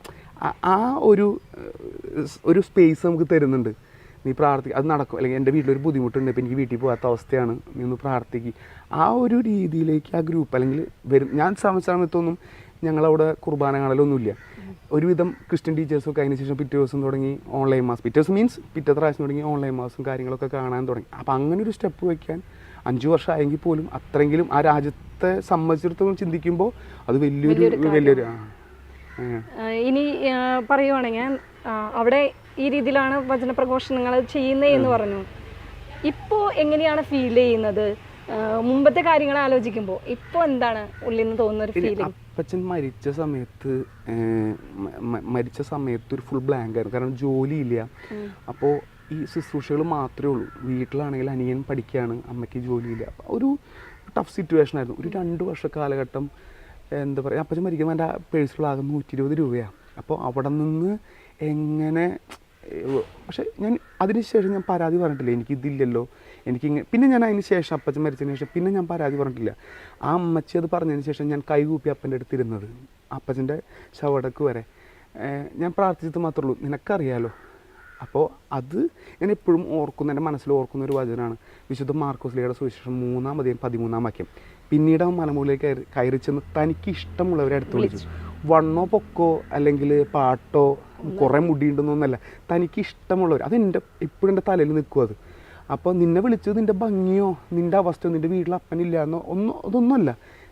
ആ- ആ ഒരു ഒരു സ്പേസ് നമുക്ക് തരുന്നുണ്ട്. നീ പ്രാർത്ഥി അത് നടക്കും. അല്ലെങ്കിൽ എന്റെ വീട്ടിലൊരു ബുദ്ധിമുട്ടുണ്ട് ഇപ്പം എനിക്ക് വീട്ടിൽ പോകാത്ത അവസ്ഥയാണ്. നീ ഒന്ന് പ്രാർത്ഥിക്കുക ആ ഒരു രീതിയിലേക്ക് ആ ഗ്രൂപ്പ് അല്ലെങ്കിൽ വരും. ഞാൻ സമയത്തൊന്നും ഞങ്ങളവിടെ കുർബാന കാണലൊന്നുമില്ല ഒരുവിധം ക്രിസ്ത്യൻ ടീച്ചേഴ്സൊക്കെ അതിനുശേഷം പിറ്റേ ദിവസം തുടങ്ങി ഓൺലൈൻ മാസ് പിറ്റേ ദിവസം മീൻസ് പിറ്റേ പ്രാവശ്യം തുടങ്ങി ഓൺലൈൻ മാസും കാര്യങ്ങളൊക്കെ കാണാൻ തുടങ്ങി. അപ്പോൾ അങ്ങനെ ഒരു സ്റ്റെപ്പ് വയ്ക്കാൻ അഞ്ച് വർഷം ആയെങ്കിൽ പോലും അത്രയെങ്കിലും ആ രാജ്യത്തെ സംബന്ധിച്ചിടത്തോളം ചിന്തിക്കുമ്പോൾ അത് വലിയൊരു വലിയൊരു ഇനി പറയുവാണെങ്കിൽ അവിടെ ഈ രീതിയിലാണ് വചന പ്രഘോഷണങ്ങൾ ചെയ്യുന്നത് എന്ന് പറഞ്ഞു. ഇപ്പോൾ എങ്ങനെയാണ് ഫീൽ ചെയ്യുന്നത്? മുമ്പത്തെ കാര്യങ്ങൾ ആലോചിക്കുമ്പോൾ ഇപ്പോൾ എന്താണ് ഉള്ളിൽ നിന്ന് തോന്നുന്ന ഒരു ഫീലിംഗ് അപ്പച്ചൻ മരിച്ച സമയത്ത് മരിച്ച സമയത്ത് ഒരു ഫുൾ ബ്ലാങ്ക് ആയിരുന്നു. കാരണം ജോലിയില്ല. അപ്പോൾ ഈ ശുശ്രൂഷകൾ മാത്രമേ ഉള്ളൂ. വീട്ടിലാണെങ്കിൽ അനിയൻ പഠിക്കുകയാണ് അമ്മയ്ക്ക് ജോലിയില്ല. അപ്പോൾ ഒരു ടഫ് സിറ്റുവേഷൻ ആയിരുന്നു. ഒരു രണ്ട് വർഷ കാലഘട്ടം എന്താ പറയുക അപ്പച്ചൻ മരിക്കുമ്പോൾ എന്റെ പേഴ്സിലാകെ നൂറ്റി ഇരുപത് രൂപയാണ് അപ്പോൾ അവിടെ നിന്ന് എങ്ങനെ പക്ഷേ ഞാൻ അതിനുശേഷം ഞാൻ പരാതി പറഞ്ഞിട്ടില്ല എനിക്ക് ഇതില്ലല്ലോ എനിക്ക് പിന്നെ ഞാൻ അതിന് ശേഷം അപ്പച്ചൻ മരിച്ചതിന് ശേഷം പിന്നെ ഞാൻ പരാതി പറഞ്ഞിട്ടില്ല. ആ അമ്മച്ചി അത് പറഞ്ഞതിന് ശേഷം ഞാൻ കൈകൂപ്പി അപ്പന്റെ അടുത്ത് ഇരുന്നത്. അപ്പച്ചന്റെ ശവടക്ക് വരെ. ഞാൻ പ്രാർത്ഥിച്ചത് മാത്രമേ ഉള്ളൂ. നിനക്കറിയാലോ? അപ്പോൾ അത് ഞാൻ എപ്പോഴും ഓർക്കുന്ന എന്റെ മനസ്സിൽ ഓർക്കുന്ന ഒരു വചനമാണ് വിശുദ്ധ മാർക്കോസ് മാർക്കോസ്ലിയുടെ സുവിശേഷം മൂന്നാം അധികം പതിമൂന്നാം വാക്യം. പിന്നീട് അവൻ മലമുകളിലേക്ക് കയറി കയറി ചെന്ന് തനിക്ക് ഇഷ്ടമുള്ളവരെ അടുത്ത് വിളിച്ചു. വണ്ണോ പൊക്കോ അല്ലെങ്കിൽ പാട്ടോ കുറേ മുടിയുണ്ടെന്നൊന്നല്ല തനിക്ക് ഇഷ്ടമുള്ളവർ അത് എന്റെ ഇപ്പോഴും എന്റെ തലയിൽ നിൽക്കും അത്. അപ്പോൾ നിന്നെ വിളിച്ചത് നിന്റെ ഭംഗിയോ നിന്റെ അവസ്ഥയോ നിന്റെ വീട്ടിൽ അപ്പനില്ല എന്നോ ഒന്നും അതൊന്നുമല്ല.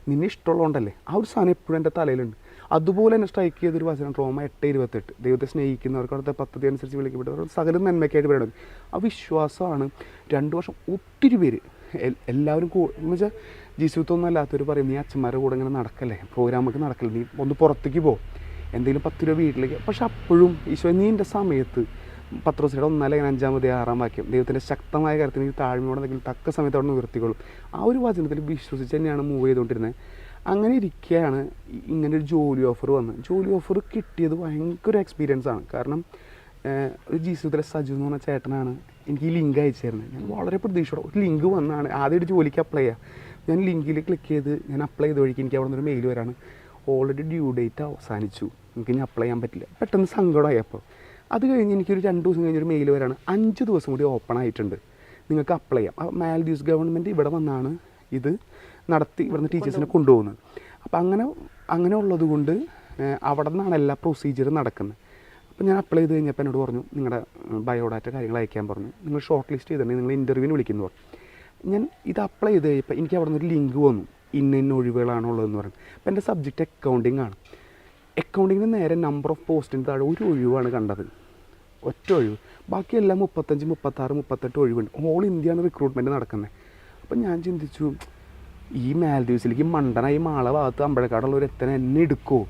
നിന്നെ ഇഷ്ടമുള്ളതുകൊണ്ടല്ലേ. ആ ഒരു സാധനം എപ്പോഴും എന്റെ തലയിലുണ്ട്. അതുപോലെ തന്നെ സ്ട്രൈക്ക് ചെയ്തൊരു വചനം റോമ എട്ട് ഇരുപത്തെട്ട്. ദൈവത്തെ സ്നേഹിക്കുന്നവർക്ക് അവിടുത്തെ പദ്ധതി അനുസരിച്ച് വിളിക്കപ്പെട്ടവർ സകലം നന്മയ്ക്കായിട്ട് പറയണം ആ വിശ്വാസമാണ് രണ്ട് വർഷം ഒത്തിരി പേര് എല്ലാവരും എന്ന് വെച്ചാൽ ജീവിതത്തൊന്നും അല്ലാത്തവർ പറയും നീ അച്ഛന്മാരുടെ കൂടെ ഇങ്ങനെ നടക്കല്ലേ? പ്രോഗ്രാമൊക്കെ നടക്കല്ലേ? നീ ഒന്ന് പുറത്തേക്ക് പോ. എന്തെങ്കിലും പത്ത് രൂപ വീട്ടിലേക്ക്. പക്ഷെ അപ്പോഴും ഈശോ നീ എന്റെ സമയത്ത് പത്രോസിയുടെ ഒന്നല്ലെങ്കിൽ അഞ്ചാമത് ആറാം വാക്യം. ദൈവത്തിന്റെ ശക്തമായ കാര്യത്തിന് ഈ താഴ്മയോടെ എന്തെങ്കിലും തക്ക സമയത്ത് അവിടെ ഉയർത്തിക്കൊള്ളും. ആ ഒരു വചനത്തിൽ വിശ്വസിച്ച് തന്നെയാണ് മൂവ് ചെയ്തുകൊണ്ടിരുന്നത്. അങ്ങനെ ഇരിക്കുകയാണ് ഇങ്ങനെ ഒരു ജോലി ഓഫർ വന്നത് ജോലി ഓഫർ കിട്ടിയത് ഭയങ്കര എക്സ്പീരിയൻസ് ആണ്. കാരണം ഒരു ജീവിതത്തിലെ സജു എന്ന് പറഞ്ഞ ചേട്ടനാണ് എനിക്ക് ഈ ലിങ്ക് അയച്ചു തരുന്നത് ഞാൻ വളരെ പ്രതീക്ഷയോടെ ഒരു ലിങ്ക് വന്നാണ്. ആദ്യം ഒരു ജോലിക്ക് അപ്ലൈ ചെയ്യാം. ഞാൻ ലിങ്കിൽ ക്ലിക്ക് ചെയ്ത് ഞാൻ അപ്ലൈ ചെയ്ത് വഴിക്ക് എനിക്ക് അവിടെ നിന്നൊരു മെയിൽ വരാണ്. ഓൾറെഡി ഡ്യൂ ഡേറ്റ് അവസാനിച്ചു. എനിക്ക് ഇനി അപ്ലൈ ചെയ്യാൻ പറ്റില്ല. പെട്ടെന്ന് സങ്കടമായി അപ്പോൾ. അത് കഴിഞ്ഞ് എനിക്കൊരു രണ്ട് ദിവസം കഴിഞ്ഞൊരു മെയിൽ വരാണ്. അഞ്ച് ദിവസം കൂടി ഓപ്പൺ ആയിട്ടുണ്ട്. നിങ്ങൾക്ക് അപ്ലൈ ചെയ്യാം. അപ്പോൾ മാൽഡീവ്സ് ഗവൺമെന്റ് ഇവിടെ വന്നാണ് ഇത് നടത്തി ഇവിടുന്ന് ടീച്ചേഴ്സിനെ കൊണ്ടുപോകുന്നത്. അപ്പോൾ അങ്ങനെ അങ്ങനെ ഉള്ളത് കൊണ്ട് അവിടെ നിന്നാണ് എല്ലാ പ്രൊസീജിയറും നടക്കുന്നത്. അപ്പോൾ ഞാൻ അപ്ലൈ ചെയ്ത് കഴിഞ്ഞപ്പോൾ എന്നോട് പറഞ്ഞു നിങ്ങളുടെ ബയോഡാറ്റ കാര്യങ്ങൾ അയക്കാൻ പറഞ്ഞു. നിങ്ങൾ ഷോർട്ട് ലിസ്റ്റ് ചെയ്തിട്ടുണ്ടെങ്കിൽ നിങ്ങൾ ഇന്റർവ്യൂവിന് വിളിക്കുന്നു പറഞ്ഞു. ഞാൻ ഇത് അപ്ലൈ ചെയ്ത് കഴിഞ്ഞപ്പോൾ എനിക്ക് അവിടെ നിന്ന് ഒരു ലിങ്ക് വന്നു. ഇന്ന ഇന്ന ഒഴിവുകളാണുള്ളതെന്ന് പറഞ്ഞു. അപ്പോൾ എന്റെ സബ്ജക്റ്റ് അക്കൗണ്ടിങ് ആണ്. അക്കൗണ്ടിങ്ങിന് നേരെ നമ്പർ ഓഫ് പോസ്റ്റിന് താഴെ ഒരു ഒഴിവാണ് കണ്ടത്. ഒറ്റ ഒഴിവ്. ബാക്കിയെല്ലാം മുപ്പത്തഞ്ച് മുപ്പത്താറ് മുപ്പത്തെട്ട് ഒഴിവുണ്ട്. ഓൾ ഇന്ത്യയാണ് റിക്രൂട്ട്മെന്റ് നടക്കുന്നത് അപ്പം ഞാൻ ചിന്തിച്ചു ഈ മാൽദീവ്സിലേക്ക് മണ്ടനായി മാള ഭാഗത്ത് അമ്പഴക്കാടുള്ള ഒരു എന്നെ എടുക്കുമോ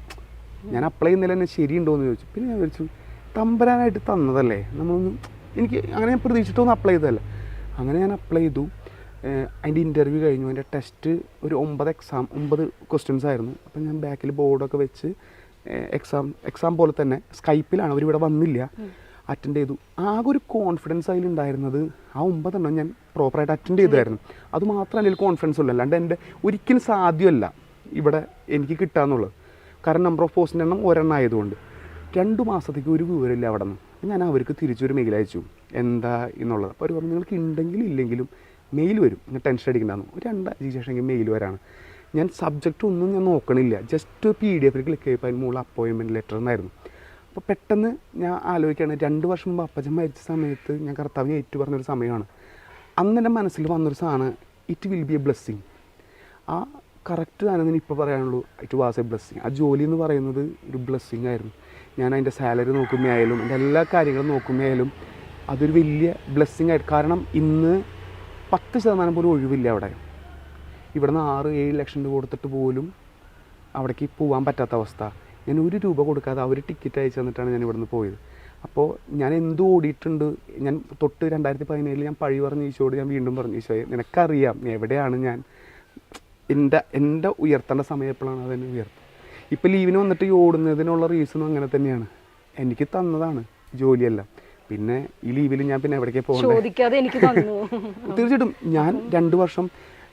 ഞാൻ അപ്ലൈ ചെയ്യുന്നില്ല എന്നെ ശരിയുണ്ടോ എന്ന് ചോദിച്ചു. പിന്നെ ഞാൻ വിളിച്ചു തമ്പരാനായിട്ട് തന്നതല്ലേ? നമ്മളൊന്നും എനിക്ക് അങ്ങനെ ഞാൻ പ്രതീക്ഷിച്ചിട്ടൊന്നും അപ്ലൈ ചെയ്തതല്ല. അങ്ങനെ ഞാൻ അപ്ലൈ ചെയ്തു. അതിന്റെ ഇന്റർവ്യൂ കഴിഞ്ഞു. അതിന്റെ ടെസ്റ്റ് ഒരു ഒമ്പത് എക്സാം ഒമ്പത് ക്വസ്റ്റ്യൻസ് ആയിരുന്നു. അപ്പം ഞാൻ ബാക്കിൽ ബോർഡൊക്കെ വെച്ച് എക്സാം എക്സാം പോലെ തന്നെ സ്കൈപ്പിലാണ് അവരിവിടെ വന്നില്ല. അറ്റൻഡ് ചെയ്തു. ആകെ ഒരു കോൺഫിഡൻസ് അതിലുണ്ടായിരുന്നത് ആ ഒമ്പതെണ്ണം ഞാൻ പ്രോപ്പറായിട്ട് അറ്റൻഡ് ചെയ്തായിരുന്നു. അത് മാത്രമല്ല അതിൽ കോൺഫിഡൻസ് ഉള്ളൂ. അല്ലാണ്ട് എന്റെ ഒരിക്കലും സാധ്യമല്ല ഇവിടെ എനിക്ക് കിട്ടാന്നുള്ളത്. കാരണം നമ്പർ ഓഫ് പോസ്റ്റിന്റെ എണ്ണം ഒരെണ്ണം ആയതുകൊണ്ട്. രണ്ട് മാസത്തേക്ക് ഒരു വിവരമില്ല അവിടെ നിന്ന്. ഞാൻ അവർക്ക് തിരിച്ചൊരു മെയിൽ അയച്ചു. എന്താ എന്നുള്ളത്. അപ്പോൾ അവർ പറഞ്ഞു നിങ്ങൾക്ക് ഉണ്ടെങ്കിലും ഇല്ലെങ്കിലും മെയിൽ വരും. നിങ്ങൾ ടെൻഷൻ അടിക്കണ്ടെന്ന് ഒരു രണ്ടാഴ്ച ശേഷം മെയിൽ വരാണ്. ഞാൻ സബ്ജക്റ്റ് ഒന്നും ഞാൻ നോക്കണില്ല. ജസ്റ്റ് പി ഡി എഫിൽ ക്ലിക്ക് ചെയ്യപ്പോൾ അതിന് മുകളിൽ അപ്പോയിൻമെന്റ് ലെറ്റർ എന്നായിരുന്നു. അപ്പോൾ പെട്ടെന്ന് ഞാൻ ആലോചിക്കുകയാണ് രണ്ട് വർഷം മുമ്പ് അപ്പച്ചൻ മരിച്ച സമയത്ത് ഞാൻ കർത്താവിനെ ഏറ്റു പറഞ്ഞൊരു സമയമാണ്. അന്ന് എന്റെ മനസ്സിൽ വന്നൊരു സാധനം it will be a blessing ആ കറക്റ്റ് തന്നെ ഇപ്പോൾ പറയാനുള്ളൂ ഇറ്റ് വാസ് എ ബ്ലെസ്സിങ് ആ ജോലി എന്ന് പറയുന്നത് ഒരു ബ്ലെസ്സിങ് ആയിരുന്നു. ഞാൻ അതിന്റെ സാലറി നോക്കുമ്പോഴായാലും എന്റെ എല്ലാ കാര്യങ്ങളും നോക്കുമ്പോഴായാലും അതൊരു വലിയ ബ്ലെസ്സിങ് ആയിട്ട് കാരണം ഇന്ന് പത്ത് ശതമാനം പോലും ഒഴിവില്ല അവിടെ. ഇവിടുന്ന് ആറ് ഏഴ് ലക്ഷം രൂപ കൊടുത്തിട്ട് പോലും അവിടേക്ക് പോകാൻ പറ്റാത്ത അവസ്ഥ. ഞാൻ ഒരു രൂപ കൊടുക്കാതെ അവർ ടിക്കറ്റ് അയച്ചു തന്നിട്ടാണ് ഞാൻ ഇവിടുന്ന് പോയത്. അപ്പോൾ ഞാൻ എന്ത് ഓടിയിട്ടുണ്ട്? ഞാൻ തൊട്ട് രണ്ടായിരത്തി പതിനേഴിൽ ഞാൻ പഴി പറഞ്ഞ ഈശോട് ഞാൻ വീണ്ടും പറഞ്ഞു ഈശോയെ നിനക്കറിയാം എവിടെയാണ് ഞാൻ എന്റെ എന്റെ ഉയർത്തേണ്ട സമയം എപ്പോഴാണ് അതെന്നെ ഉയർത്തുക? ഇപ്പോൾ ലീവിന് വന്നിട്ട് ഈ ഓടുന്നതിനുള്ള റീസണും അങ്ങനെ തന്നെയാണ്. എനിക്ക് തന്നതാണ് ജോലിയെല്ലാം. പിന്നെ ഈ ലീവിൽ ഞാൻ പിന്നെ എവിടേക്കാണ് പോകുന്നത് തീർച്ചയായിട്ടും ഞാൻ രണ്ട് വർഷം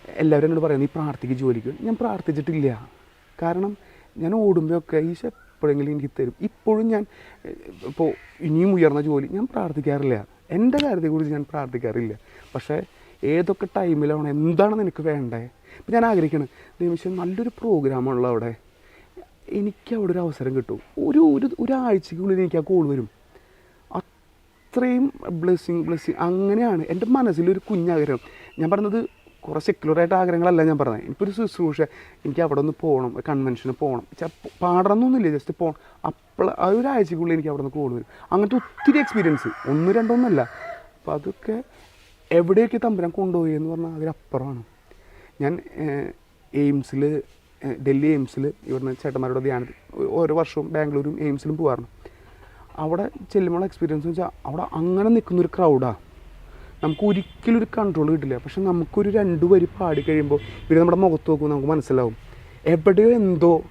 എല്ലാവരും എന്നോട് പറയാം നീ പ്രാർത്ഥിക്ക് ജോലിക്ക്. ഞാൻ പ്രാർത്ഥിച്ചിട്ടില്ല. കാരണം ഞാൻ ഓടുമ്പോഴൊക്കെ ഈശോ എപ്പോഴെങ്കിലും എനിക്ക് തരും. ഇപ്പോഴും ഞാൻ ഇപ്പോൾ ഇനിയും ഉയർന്ന ജോലി ഞാൻ പ്രാർത്ഥിക്കാറില്ല. എന്റെ കാര്യത്തെക്കുറിച്ച് ഞാൻ പ്രാർത്ഥിക്കാറില്ല. പക്ഷേ ഏതൊക്കെ ടൈമിലാണ് എന്താണ് നിനക്ക് വേണ്ടേ? ഇപ്പം ഞാൻ ആഗ്രഹിക്കണം നിമിഷം നല്ലൊരു പ്രോഗ്രാമുള്ള അവിടെ. എനിക്ക് അവിടെ ഒരു അവസരം കിട്ടും. ഒരു ഒരു ഒരാഴ്ചക്കുള്ളിൽ എനിക്ക് ആ കോൾ വരും. അത്രയും ബ്ലെസ്സിങ് ബ്ലെസ്സിങ് അങ്ങനെയാണ് എന്റെ മനസ്സിലൊരു കുഞ്ഞാഗ്രഹം. ഞാൻ പറഞ്ഞത് കുറേ സെക്യുലറായിട്ട് ആഗ്രഹങ്ങളല്ല ഞാൻ പറഞ്ഞത് എനിക്കൊരു ശുശ്രൂഷ എനിക്ക് അവിടെ ഒന്ന് പോകണം ഒരു കൺവെൻഷന് പോകണം പാടണമെന്നൊന്നുമില്ല ജസ്റ്റ് പോകണം അപ്പോൾ ആ ഒരു ആഴ്ചക്കുള്ളിൽ എനിക്ക് അവിടെ നിന്ന് കോൾ വരും. അങ്ങനത്തെ ഒത്തിരി എക്സ്പീരിയൻസ് ഒന്ന് രണ്ടൊന്നല്ല. അപ്പോൾ അതൊക്കെ എവിടെയൊക്കെ തമ്പുരാൻ കൊണ്ടുപോയി എന്ന് പറഞ്ഞാൽ അതിലപ്പുറമാണ്. ഞാൻ എയിംസിൽ ഡൽഹി എയിംസിൽ ഇവിടുന്ന് ചേട്ടന്മാരുടെ ധ്യാനത്തിൽ ഓരോ വർഷവും ബാംഗ്ലൂരും എയിംസിലും പോകാറുണ്ട് അവിടെ ചെല്ലുമ്പോൾ എക്സ്പീരിയൻസ് വെച്ചാൽ അവിടെ അങ്ങനെ നിൽക്കുന്നൊരു ക്രൗഡാണ് നമുക്ക് ഒരിക്കലും ഒരു കൺട്രോൾ കിട്ടില്ല. പക്ഷെ നമുക്കൊരു രണ്ട് വരി പാടി കഴിയുമ്പോൾ ഇവർ നമ്മുടെ മുഖത്ത് നോക്കും നമുക്ക് മനസ്സിലാവും. എവിടെയോ എന്തോ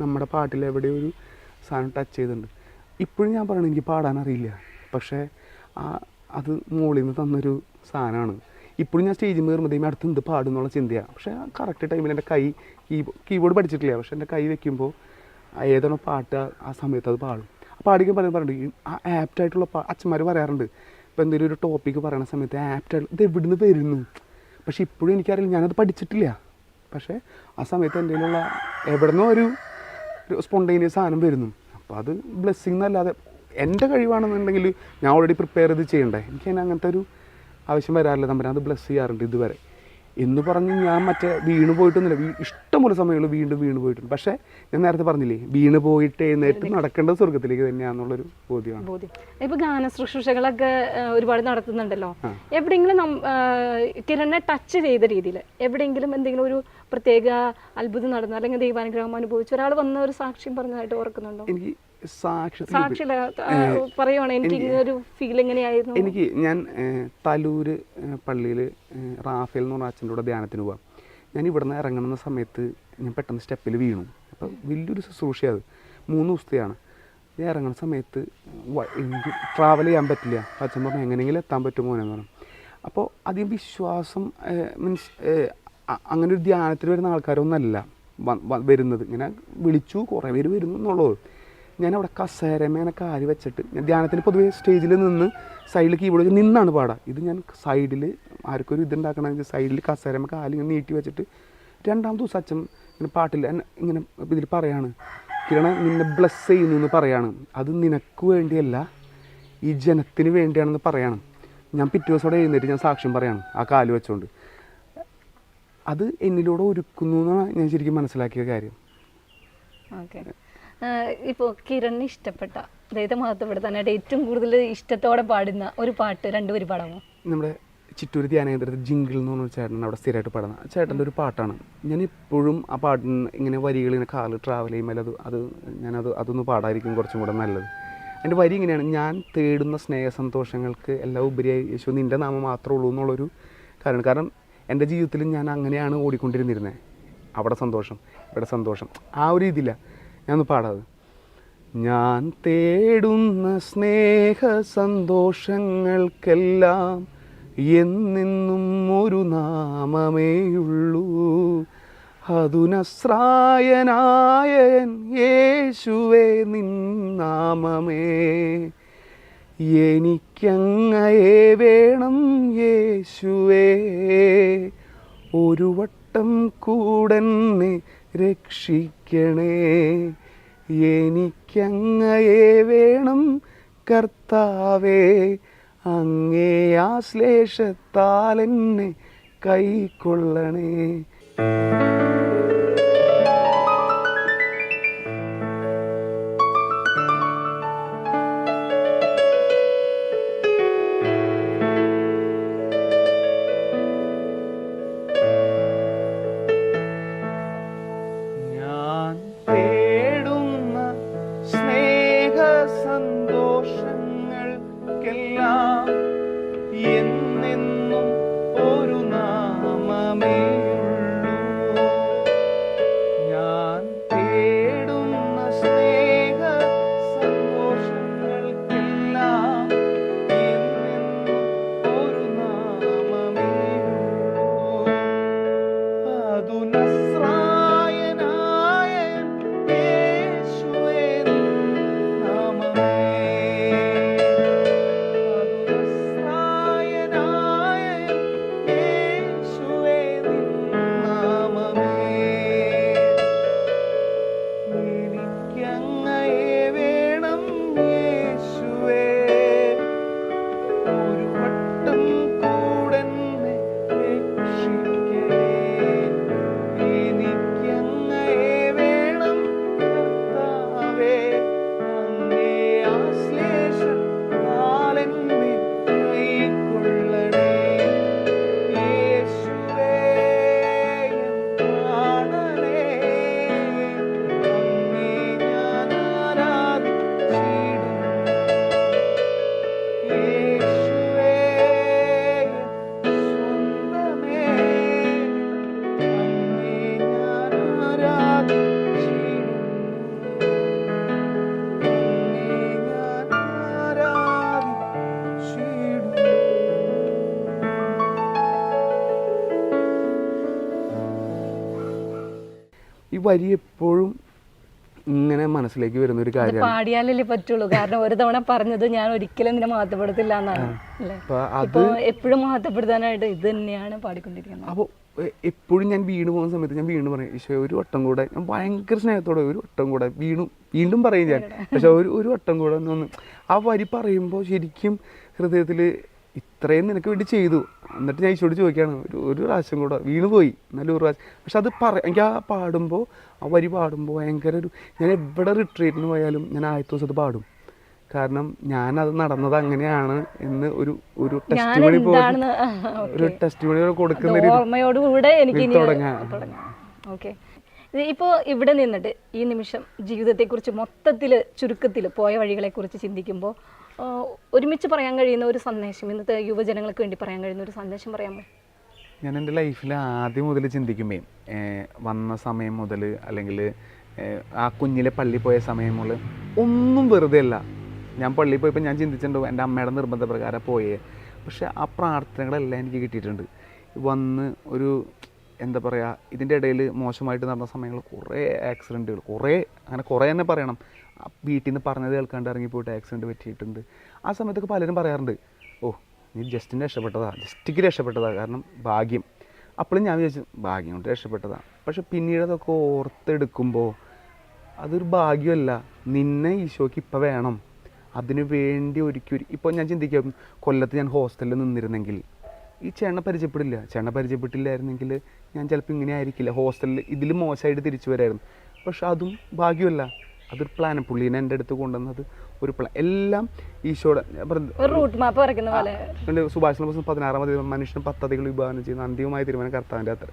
നമ്മുടെ പാട്ടിൽ എവിടെയോ ഒരു സാധനം ടച്ച് ചെയ്തിട്ടുണ്ട്. ഇപ്പോഴും ഞാൻ പറയണത് എനിക്ക് പാടാൻ അറിയില്ല. പക്ഷേ ആ അത് മുകളിൽ നിന്ന് തന്നൊരു സാധനമാണ്. ഇപ്പോഴും ഞാൻ സ്റ്റേജിൽ കയറുമ്പോൾ ദൈവം അടുത്ത് എന്ത് പാടും എന്നുള്ള ചിന്തയാണ് പക്ഷേ ആ കറക്റ്റ് ടൈമിൽ എന്റെ കൈ കീബോ കീബോർഡ് പഠിച്ചിട്ടില്ല. പക്ഷേ എന്റെ കൈ വെക്കുമ്പോൾ ഏതാണോ പാട്ട് ആ- സമയത്ത് അത് പാടും. പാടിക്കാൻ പറയുമ്പോൾ പറഞ്ഞിട്ടുണ്ട് ആ ആപ്റ്റായിട്ടുള്ള പാ അച്ഛന്മാർ പറയാറുണ്ട് ഇപ്പോൾ എന്തെങ്കിലും ഒരു ടോപ്പിക്ക് പറയുന്ന സമയത്ത് ആപ്റ്റ് ഇത് എവിടുന്ന് വരുന്നു? പക്ഷേ ഇപ്പോഴും എനിക്കറിയില്ല. ഞാനത് പഠിച്ചിട്ടില്ല. പക്ഷേ ആ സമയത്ത് കയ്യിലുള്ള എവിടുന്നോ ഒരു സ്പോണ്ടേനിയസ് സാധനം വരുന്നു. അപ്പോൾ അത് ബ്ലെസ്സിങ് എന്നല്ലാതെ എന്റെ കഴിവാണെന്നുണ്ടെങ്കിൽ ഞാൻ ഓൾറെഡി പ്രിപ്പയർ ചെയ്ത് ചെയ്യണ്ടേ? എനിക്ക് അങ്ങനത്തെ ഒരു ആവശ്യം വരാറില്ല. തമ്പരാൻ അത് ബ്ലെസ് ചെയ്യാറുണ്ട് ഇതുവരെ. എന്ന് പറഞ്ഞ് ഞാൻ മറ്റേ വീണ് പോയിട്ടൊന്നുമില്ല. വീ ഇഷ്ടംപോലെ സമയങ്ങൾ വീണ്ടും വീണ് പോയിട്ടുണ്ട്. പക്ഷേ ഞാൻ നേരത്തെ പറഞ്ഞില്ലേ വീണ് പോയിട്ട് എഴുന്നേറ്റ് നടക്കേണ്ടത് സ്വർഗത്തിലേക്ക് തന്നെയാണെന്നുള്ളൊരു ബോധ്യമാണ്. ബോധ്യം. ഇപ്പൊ ഗാന ശുശ്രൂഷകളൊക്കെ ഒരുപാട് നടത്തുന്നുണ്ടല്ലോ. എവിടെയെങ്കിലും കിരണിനെ ടച്ച് ചെയ്ത രീതിയിൽ എവിടെയെങ്കിലും എന്തെങ്കിലും ഒരു പ്രത്യേക അത്ഭുതം നടന്നു അല്ലെങ്കിൽ ദൈവാനുഗ്രഹം അനുഭവിച്ചു ഒരാൾ വന്ന ഒരു സാക്ഷ്യം പറഞ്ഞതായിട്ട് ഓർക്കുന്നുണ്ടോ? എനിക്ക് സാക്ഷി പറയുവാണ് എനിക്ക് ഒരു ഫീൽ എങ്ങനെയായിരുന്നു? എനിക്ക് ഞാൻ തലൂർ തലൂര് പള്ളിയിൽ റാഫേൽ എന്ന് പറഞ്ഞ അച്ഛന്റെ കൂടെ ധ്യാനത്തിന് പോവാം. ഞാൻ ഇവിടുന്ന് ഇറങ്ങുന്ന സമയത്ത് ഞാൻ പെട്ടെന്ന് സ്റ്റെപ്പിൽ വീണു. അപ്പം വലിയൊരു ശുശ്രൂഷയാണ് അത്. മൂന്ന് ദിവസത്തെയാണ്. ഞാൻ ഇറങ്ങുന്ന സമയത്ത് എനിക്ക് ട്രാവൽ ചെയ്യാൻ പറ്റില്ല. അച്ഛൻ പറഞ്ഞു എങ്ങനെയെങ്കിലും എത്താൻ പറ്റുമോ എന്ന് പറഞ്ഞു. അപ്പോൾ അധികം വിശ്വാസം മീൻസ് അങ്ങനെ ഒരു ധ്യാനത്തിൽ വരുന്ന ആൾക്കാരൊന്നല്ല വരുന്നത്. ഇങ്ങനെ വിളിച്ചു കുറേ പേര് വരുന്നു എന്നുള്ളത് ഞാൻ അവിടെ കസേരമേനൊക്കെ ആരി വെച്ചിട്ട് ഞാൻ ധ്യാനത്തിന് പൊതുവേ സ്റ്റേജിൽ നിന്ന് സൈഡിൽ കീബോർഡ് വെച്ച് നിന്നാണ് പാടാം. ഇത് ഞാൻ സൈഡിൽ ആർക്കൊരു ഇതുണ്ടാക്കണമെങ്കിൽ സൈഡിൽ കസേരമ കാൽ ഇങ്ങനെ നീട്ടി വെച്ചിട്ട് രണ്ടാം ദിവസം അച്ഛൻ ഇങ്ങനെ പാട്ടിൽ ഇങ്ങനെ ഇതിൽ പറയാണ് കിരണ നിന്നെ ബ്ലസ് ചെയ്യുന്നു എന്ന് പറയാണ്. അത് നിനക്ക് വേണ്ടിയല്ല ഈ ജനത്തിന് വേണ്ടിയാണെന്ന് പറയാണ്. ഞാൻ പിറ്റേ ദിവസം അവിടെ എഴുന്നേറ്റ് ഞാൻ സാക്ഷ്യം പറയാണ് ആ കാൽ വെച്ചുകൊണ്ട് അത് എന്നിലൂടെ ഒരുക്കുന്നു എന്നാണ് ഞാൻ ശരിക്കും മനസ്സിലാക്കിയ കാര്യം. ഓക്കെ. ഇപ്പോൾ കിരണിന് ഇഷ്ടപ്പെട്ട ദൈവത്തെ മഹത്വപ്പെടുത്താനായിട്ട് ഏറ്റവും കൂടുതൽ ഇഷ്ടത്തോടെ പാടുന്ന ഒരു പാട്ട് രണ്ടുപേര് പാടാമോ? നമ്മുടെ ചിറ്റൂർ ധ്യാനകേന്ദ്രത്തിൽ ജിങ്കിൾ എന്ന് പറഞ്ഞ ചേട്ടൻ അവിടെ സ്ഥിരമായിട്ട് പാടുന്ന. ചേട്ടന്റെ ഒരു പാട്ടാണ്. ഞാൻ ഇപ്പോഴും ആ പാട്ടിന് ഇങ്ങനെ വരികൾ ഇങ്ങനെ കാൽ ട്രാവൽ ചെയ്യുമ്പോൾ അത് അത് ഞാനത് അതൊന്ന് പാടായിരിക്കും കുറച്ചും കൂടെ നല്ലത്. എന്റെ വരി ഇങ്ങനെയാണ് ഞാൻ തേടുന്ന സ്നേഹസന്തോഷങ്ങൾക്ക് എല്ലാം ഉപരിയായി യേശു നിന്റെ നാമം മാത്രമേ ഉള്ളൂ എന്നുള്ളൊരു കാരണം. കാരണം എന്റെ ജീവിതത്തിൽ ഞാൻ അങ്ങനെയാണ് ഓടിക്കൊണ്ടിരുന്നിരുന്നത് അവിടെ സന്തോഷം ഇവിടെ സന്തോഷം. ആ ഒരു ഇതില്ല. ഞാനൊന്ന് പാടാത്. ഞാൻ തേടുന്ന സ്നേഹ സന്തോഷങ്ങൾക്കെല്ലാം എന്നെന്നും ഒരു നാമമേയുള്ളൂ അതുനശ്രായനായൻ യേശുവേ നിൻ നാമമേ. എനിക്കങ്ങയെ വേണം യേശുവേ. ഒരു വട്ടം കൂടന്നെ രക്ഷിക്കണേ എനിക്കങ്ങയെ വേണം കർത്താവേ. അങ്ങേ ആ എന്നെ കൈക്കൊള്ളണേ. വരി എപ്പോഴും ഇങ്ങനെ മനസ്സിലേക്ക് വരുന്ന ഒരു കാര്യം പാടിയാലല്ലേ പറ്റുള്ളൂ. കാരണം ഒരു തവണ പറഞ്ഞത് ഞാൻ ഒരിക്കലും നിന്നെ മഹത്വപ്പെടുത്തില്ല എന്നാണ്. എപ്പോഴും മഹത്വപ്പെടുത്താനായിട്ട് ഇത് തന്നെയാണ് പാടിക്കൊണ്ടിരിക്കുന്നത്. അപ്പോൾ എപ്പോഴും ഞാൻ വീണ് പോകുന്ന സമയത്ത് ഞാൻ വീണ് പറയും പക്ഷേ ഒരു വട്ടം കൂടെ ഞാൻ ഭയങ്കര സ്നേഹത്തോടെ ഒരു വട്ടം കൂടെ വീണു വീണ്ടും പറയും ഞാൻ. പക്ഷെ ഒരു ഒരു വട്ടം കൂടെ ഒന്ന് ആ വരി പറയുമ്പോൾ ശരിക്കും ഹൃദയത്തിൽ ഇത്രയും നിനക്ക് വേണ്ടി ചെയ്തു. എന്നിട്ട് ഞാൻ ഈശോട് ചോദിക്കുകയാണ് ഒരു ഒരു പ്രാവശ്യം കൂടെ വീണ് പോയി എന്നാലും ഒരു പ്രാവശ്യം. പക്ഷെ അത് പറ എനിക്ക് ആ പാടുമ്പോൾ ആ വരി പാടുമ്പോൾ ഭയങ്കര ഒരു ഞാൻ എവിടെ റിട്രീറ്റിന് പോയാലും ഞാൻ ആദ്യത്തെ ദിവസം അത് പാടും. കാരണം ഞാനത് നടന്നത് അങ്ങനെയാണ് എന്ന് ഒരു ഒരു ടെസ്റ്റ് മണി ഒരു ടെസ്റ്റ് മണി കൊടുക്കുന്ന എനിക്ക് തുടങ്ങാം. ഓക്കെ. ഇപ്പോൾ ഇവിടെ നിന്നിട്ട് ഈ നിമിഷം ജീവിതത്തെക്കുറിച്ച് മൊത്തത്തിൽ ചുരുക്കത്തിൽ പോയ വഴികളെക്കുറിച്ച് ചിന്തിക്കുമ്പോൾ ഒരുമിച്ച് പറയാൻ കഴിയുന്ന ഒരു സന്ദേശം ഇന്നത്തെ യുവജനങ്ങൾക്ക് വേണ്ടി പറയാൻ കഴിയുന്ന ഒരു സന്ദേശം പറയാമോ? ഞാൻ എന്റെ ലൈഫിൽ ആദ്യം മുതൽ ചിന്തിക്കുമ്പേ വന്ന സമയം മുതൽ അല്ലെങ്കിൽ ആ കുഞ്ഞിലെ പള്ളി പോയ സമയം മുതൽ ഒന്നും വെറുതെ അല്ല. ഞാൻ പള്ളിയിൽ പോയപ്പോൾ ഞാൻ ചിന്തിച്ചിട്ടുണ്ടോ എന്റെ അമ്മയുടെ നിർബന്ധപ്രകാരം പോയേ. പക്ഷെ ആ പ്രാർത്ഥനകളെല്ലാം എനിക്ക് കിട്ടിയിട്ടുണ്ട്. വന്ന് ഒരു എന്താ പറയുക ഇതിന്റെ ഇടയിൽ മോശമായിട്ട് നടന്ന സമയങ്ങൾ കുറേ ആക്സിഡന്റുകൾ കുറേ അങ്ങനെ കുറേ തന്നെ പറയണം. വീട്ടിൽ നിന്ന് പറഞ്ഞത് കേൾക്കാണ്ട് ഇറങ്ങിപ്പോയിട്ട് ആക്സിഡന്റ് പറ്റിയിട്ടുണ്ട്. ആ സമയത്തൊക്കെ പലരും പറയാറുണ്ട് ഓ നീ ജസ്റ്റിന് രക്ഷപ്പെട്ടതാ ജസ്റ്റിക്ക് രക്ഷപ്പെട്ടതാ കാരണം ഭാഗ്യം. അപ്പോഴും ഞാൻ വിചാരിച്ചു ഭാഗ്യം കൊണ്ട് രക്ഷപ്പെട്ടതാ. പക്ഷെ പിന്നീട് അതൊക്കെ ഓർത്തെടുക്കുമ്പോൾ അതൊരു ഭാഗ്യമല്ല നിന്നെ ഈശോയ്ക്ക് ഇപ്പം വേണം. അതിനു വേണ്ടി ഒരുക്കി ഇപ്പോൾ ഞാൻ ചിന്തിക്കും കൊല്ലത്ത് ഞാൻ ഹോസ്റ്റലിൽ നിന്നിരുന്നെങ്കിൽ ഈ ചേട്ടനെ പരിചയപ്പെടില്ല. ചേട്ടനെ പരിചയപ്പെട്ടില്ലായിരുന്നെങ്കിൽ ഞാൻ ചിലപ്പോൾ ഇങ്ങനെ ആയിരിക്കില്ല. ഹോസ്റ്റലിൽ ഇതിൽ മോശമായിട്ട് തിരിച്ചു വരായിരുന്നു. പക്ഷെ അതും ഭാഗ്യമല്ല. അതൊരു പ്ലാൻ പുള്ളീനെ എന്റെ അടുത്ത് കൊണ്ടുവന്നത് ഒരു പ്ലാൻ എല്ലാം ഈശോയുടെ പോലെ. സുഭാഷ് ബോസ് പതിനാറാം തീയതി മനുഷ്യൻ പദ്ധതികൾ വിഭാവനം ചെയ്യുന്ന അന്തിമമായ തീരുമാനം കർത്താവിന്റെ അത്ര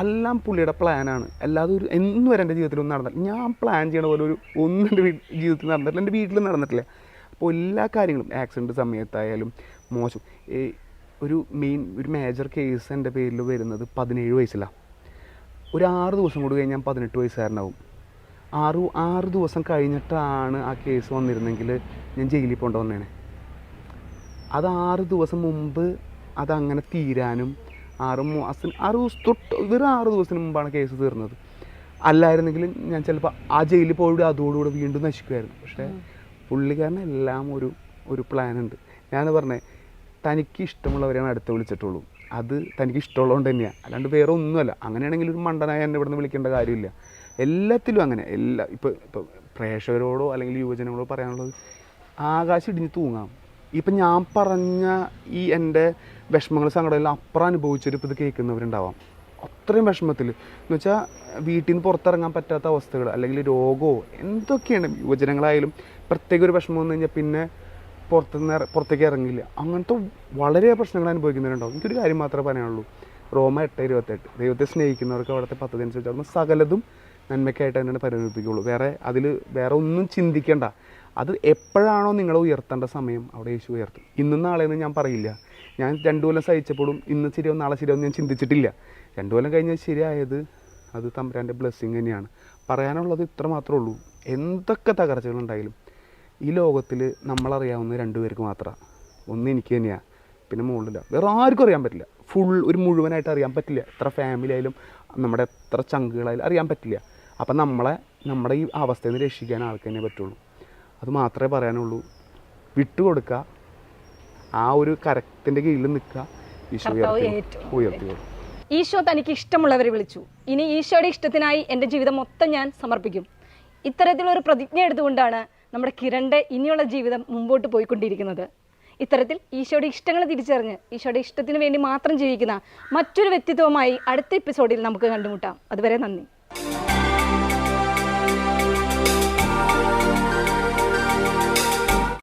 എല്ലാം പുള്ളിയുടെ പ്ലാനാണ് അല്ലാതെ ഒരു എന്നും വരെ എന്റെ ജീവിതത്തിൽ ഒന്നും നടന്നില്ല. ഞാൻ പ്ലാൻ ചെയ്യണ പോലെ ഒരു ഒന്നും എന്റെ ജീവിതത്തിൽ നടന്നിട്ടില്ല എന്റെ വീട്ടിൽ നടന്നിട്ടില്ല. അപ്പോൾ എല്ലാ കാര്യങ്ങളും ആക്സിഡന്റ് സമയത്തായാലും മോശം. ഈ ഒരു മെയിൻ ഒരു മേജർ കേസ് എന്റെ പേരിൽ വരുന്നത് പതിനേഴ് വയസ്സിലാണ് ഒരു ആറ് ദിവസം കൂടി കഴിഞ്ഞാൽ ഞാൻ പതിനെട്ട് വയസ്സുകാരനാവും. ആറ് ആറ് ദിവസം കഴിഞ്ഞിട്ടാണ് ആ കേസ് വന്നിരുന്നെങ്കിൽ ഞാൻ ജയിലിൽ പോകേണ്ട വന്നേനെ. അത് ആറ് ദിവസം മുമ്പ് അതങ്ങനെ തീരാനും ആറ് മാസം ആറ് ദിവസം തൊട്ട് വെറും ആറ് ദിവസത്തിന് മുമ്പാണ് കേസ് തീർന്നത്. അല്ലായിരുന്നെങ്കിൽ ഞാൻ ചിലപ്പോൾ ആ ജയിലിൽ പോയിട്ട് അതോടുകൂടെ വീണ്ടും നശിക്കുമായിരുന്നു. പക്ഷേ പുള്ളിക്കാരൻ എല്ലാം ഒരു ഒരു പ്ലാൻ ഉണ്ട്. ഞാൻ പറഞ്ഞേ തനിക്ക് ഇഷ്ടമുള്ളവരെയാണ് അടുത്ത് വിളിച്ചിട്ടുള്ളൂ. അത് തനിക്ക് ഇഷ്ടമുള്ളതുകൊണ്ട് തന്നെയാണ് അല്ലാണ്ട് വേറെ ഒന്നുമല്ല അങ്ങനെയാണെങ്കിൽ ഒരു മണ്ടനായ എന്നെ ഇവിടെ നിന്ന് വിളിക്കേണ്ട കാര്യമില്ല. എല്ലാത്തിലും അങ്ങനെ. എല്ലാ ഇപ്പോൾ ഇപ്പോൾ പ്രേക്ഷകരോടോ അല്ലെങ്കിൽ യുവജനങ്ങളോ പറയാനുള്ളത് ആകാശം ഇടിഞ്ഞ് തൂങ്ങാം. ഇപ്പം ഞാൻ പറഞ്ഞ ഈ എന്റെ വിഷമങ്ങൾ സങ്കടമെല്ലാം അപ്പുറം അനുഭവിച്ചൊരു ഇപ്പോൾ ഇത് കേൾക്കുന്നവരുണ്ടാവാം. അത്രയും വിഷമത്തിൽ. എന്ന് വെച്ചാൽ വീട്ടിൽ നിന്ന് പുറത്തിറങ്ങാൻ പറ്റാത്ത അവസ്ഥകൾ അല്ലെങ്കിൽ രോഗമോ എന്തൊക്കെയാണ് യുവജനങ്ങളായാലും പ്രത്യേക ഒരു വിഷമം വന്നു കഴിഞ്ഞാൽ പിന്നെ പുറത്തുനിന്ന് നിന്ന് പുറത്തേക്ക് ഇറങ്ങില്ല. അങ്ങനത്തെ വളരെ പ്രശ്നങ്ങൾ അനുഭവിക്കുന്നവരുണ്ടാവും. എനിക്കൊരു കാര്യം മാത്രമേ പറയാനുള്ളൂ. റോമ എട്ട് ഇരുപത്തെട്ട്. ദൈവത്തെ സ്നേഹിക്കുന്നവർക്ക് അവിടുത്തെ പദ്ധതി അനുസരിച്ച് സകലതും നന്മയ്ക്കായിട്ട് തന്നെയാണ് പരിണമിപ്പിക്കുള്ളൂ വേറെ അതിൽ വേറെ ഒന്നും ചിന്തിക്കേണ്ട. അത് എപ്പോഴാണോ നിങ്ങൾ ഉയർത്തേണ്ട സമയം അവിടെ യേശു ഉയർത്തും. ഇന്നും നാളെയെന്ന് ഞാൻ പറയില്ല. ഞാൻ രണ്ടു കൊല്ലം സഹിച്ചപ്പോഴും ഇന്ന് ശരിയാവും നാളെ ശരിയാവും ഞാൻ ചിന്തിച്ചിട്ടില്ല. രണ്ടു കൊല്ലം കഴിഞ്ഞ് ശരിയായത് അത് തമ്പുരാന്റെ ബ്ലെസ്സിങ് തന്നെയാണ്. പറയാനുള്ളത് ഇത്ര മാത്രമേ ഉള്ളൂ. എന്തൊക്കെ തകർച്ചകളുണ്ടായാലും ഈ ലോകത്തിൽ നമ്മളറിയാവുന്ന രണ്ടുപേർക്ക് മാത്രമാണ് ഒന്ന് എനിക്ക് തന്നെയാണ് പിന്നെ മുകളിലില്ല വേറെ ആർക്കും അറിയാൻ പറ്റില്ല. ഫുൾ ഒരു മുഴുവനായിട്ട് അറിയാൻ പറ്റില്ല. എത്ര ഫാമിലി ആയാലും നമ്മുടെ എത്ര ചങ്കുകളായാലും അറിയാൻ പറ്റില്ല. അപ്പം നമ്മളെ നമ്മുടെ ഈ അവസ്ഥയിൽ നിന്ന് രക്ഷിക്കാൻ ആൾക്ക് തന്നെ പറ്റുള്ളൂ. അത് മാത്രമേ പറയാനുള്ളൂ. വിട്ടുകൊടുക്കുക. ആ ഒരു കരത്തിന്റെ കീഴിൽ നിൽക്കുക. ഈശോ ഉയർത്തി. ഈശോ തനിക്ക് ഇഷ്ടമുള്ളവരെ വിളിച്ചു. ഇനി ഈശോയുടെ ഇഷ്ടത്തിനായി എന്റെ ജീവിതം മൊത്തം ഞാൻ സമർപ്പിക്കും. ഇത്തരത്തിലൊരു പ്രതിജ്ഞ എടുത്തുകൊണ്ടാണ് നമ്മുടെ കിരണിന്റെ ഇനിയുള്ള ജീവിതം മുമ്പോട്ട് പോയിക്കൊണ്ടിരിക്കുന്നത്. ഇത്തരത്തിൽ ഈശോയുടെ ഇഷ്ടങ്ങൾ തിരിച്ചറിഞ്ഞ് ഈശോയുടെ ഇഷ്ടത്തിന് വേണ്ടി മാത്രം ജീവിക്കുന്ന മറ്റൊരു വ്യക്തിത്വമായി അടുത്ത എപ്പിസോഡിൽ നമുക്ക് കണ്ടുമുട്ടാം. അതുവരെ നന്ദി.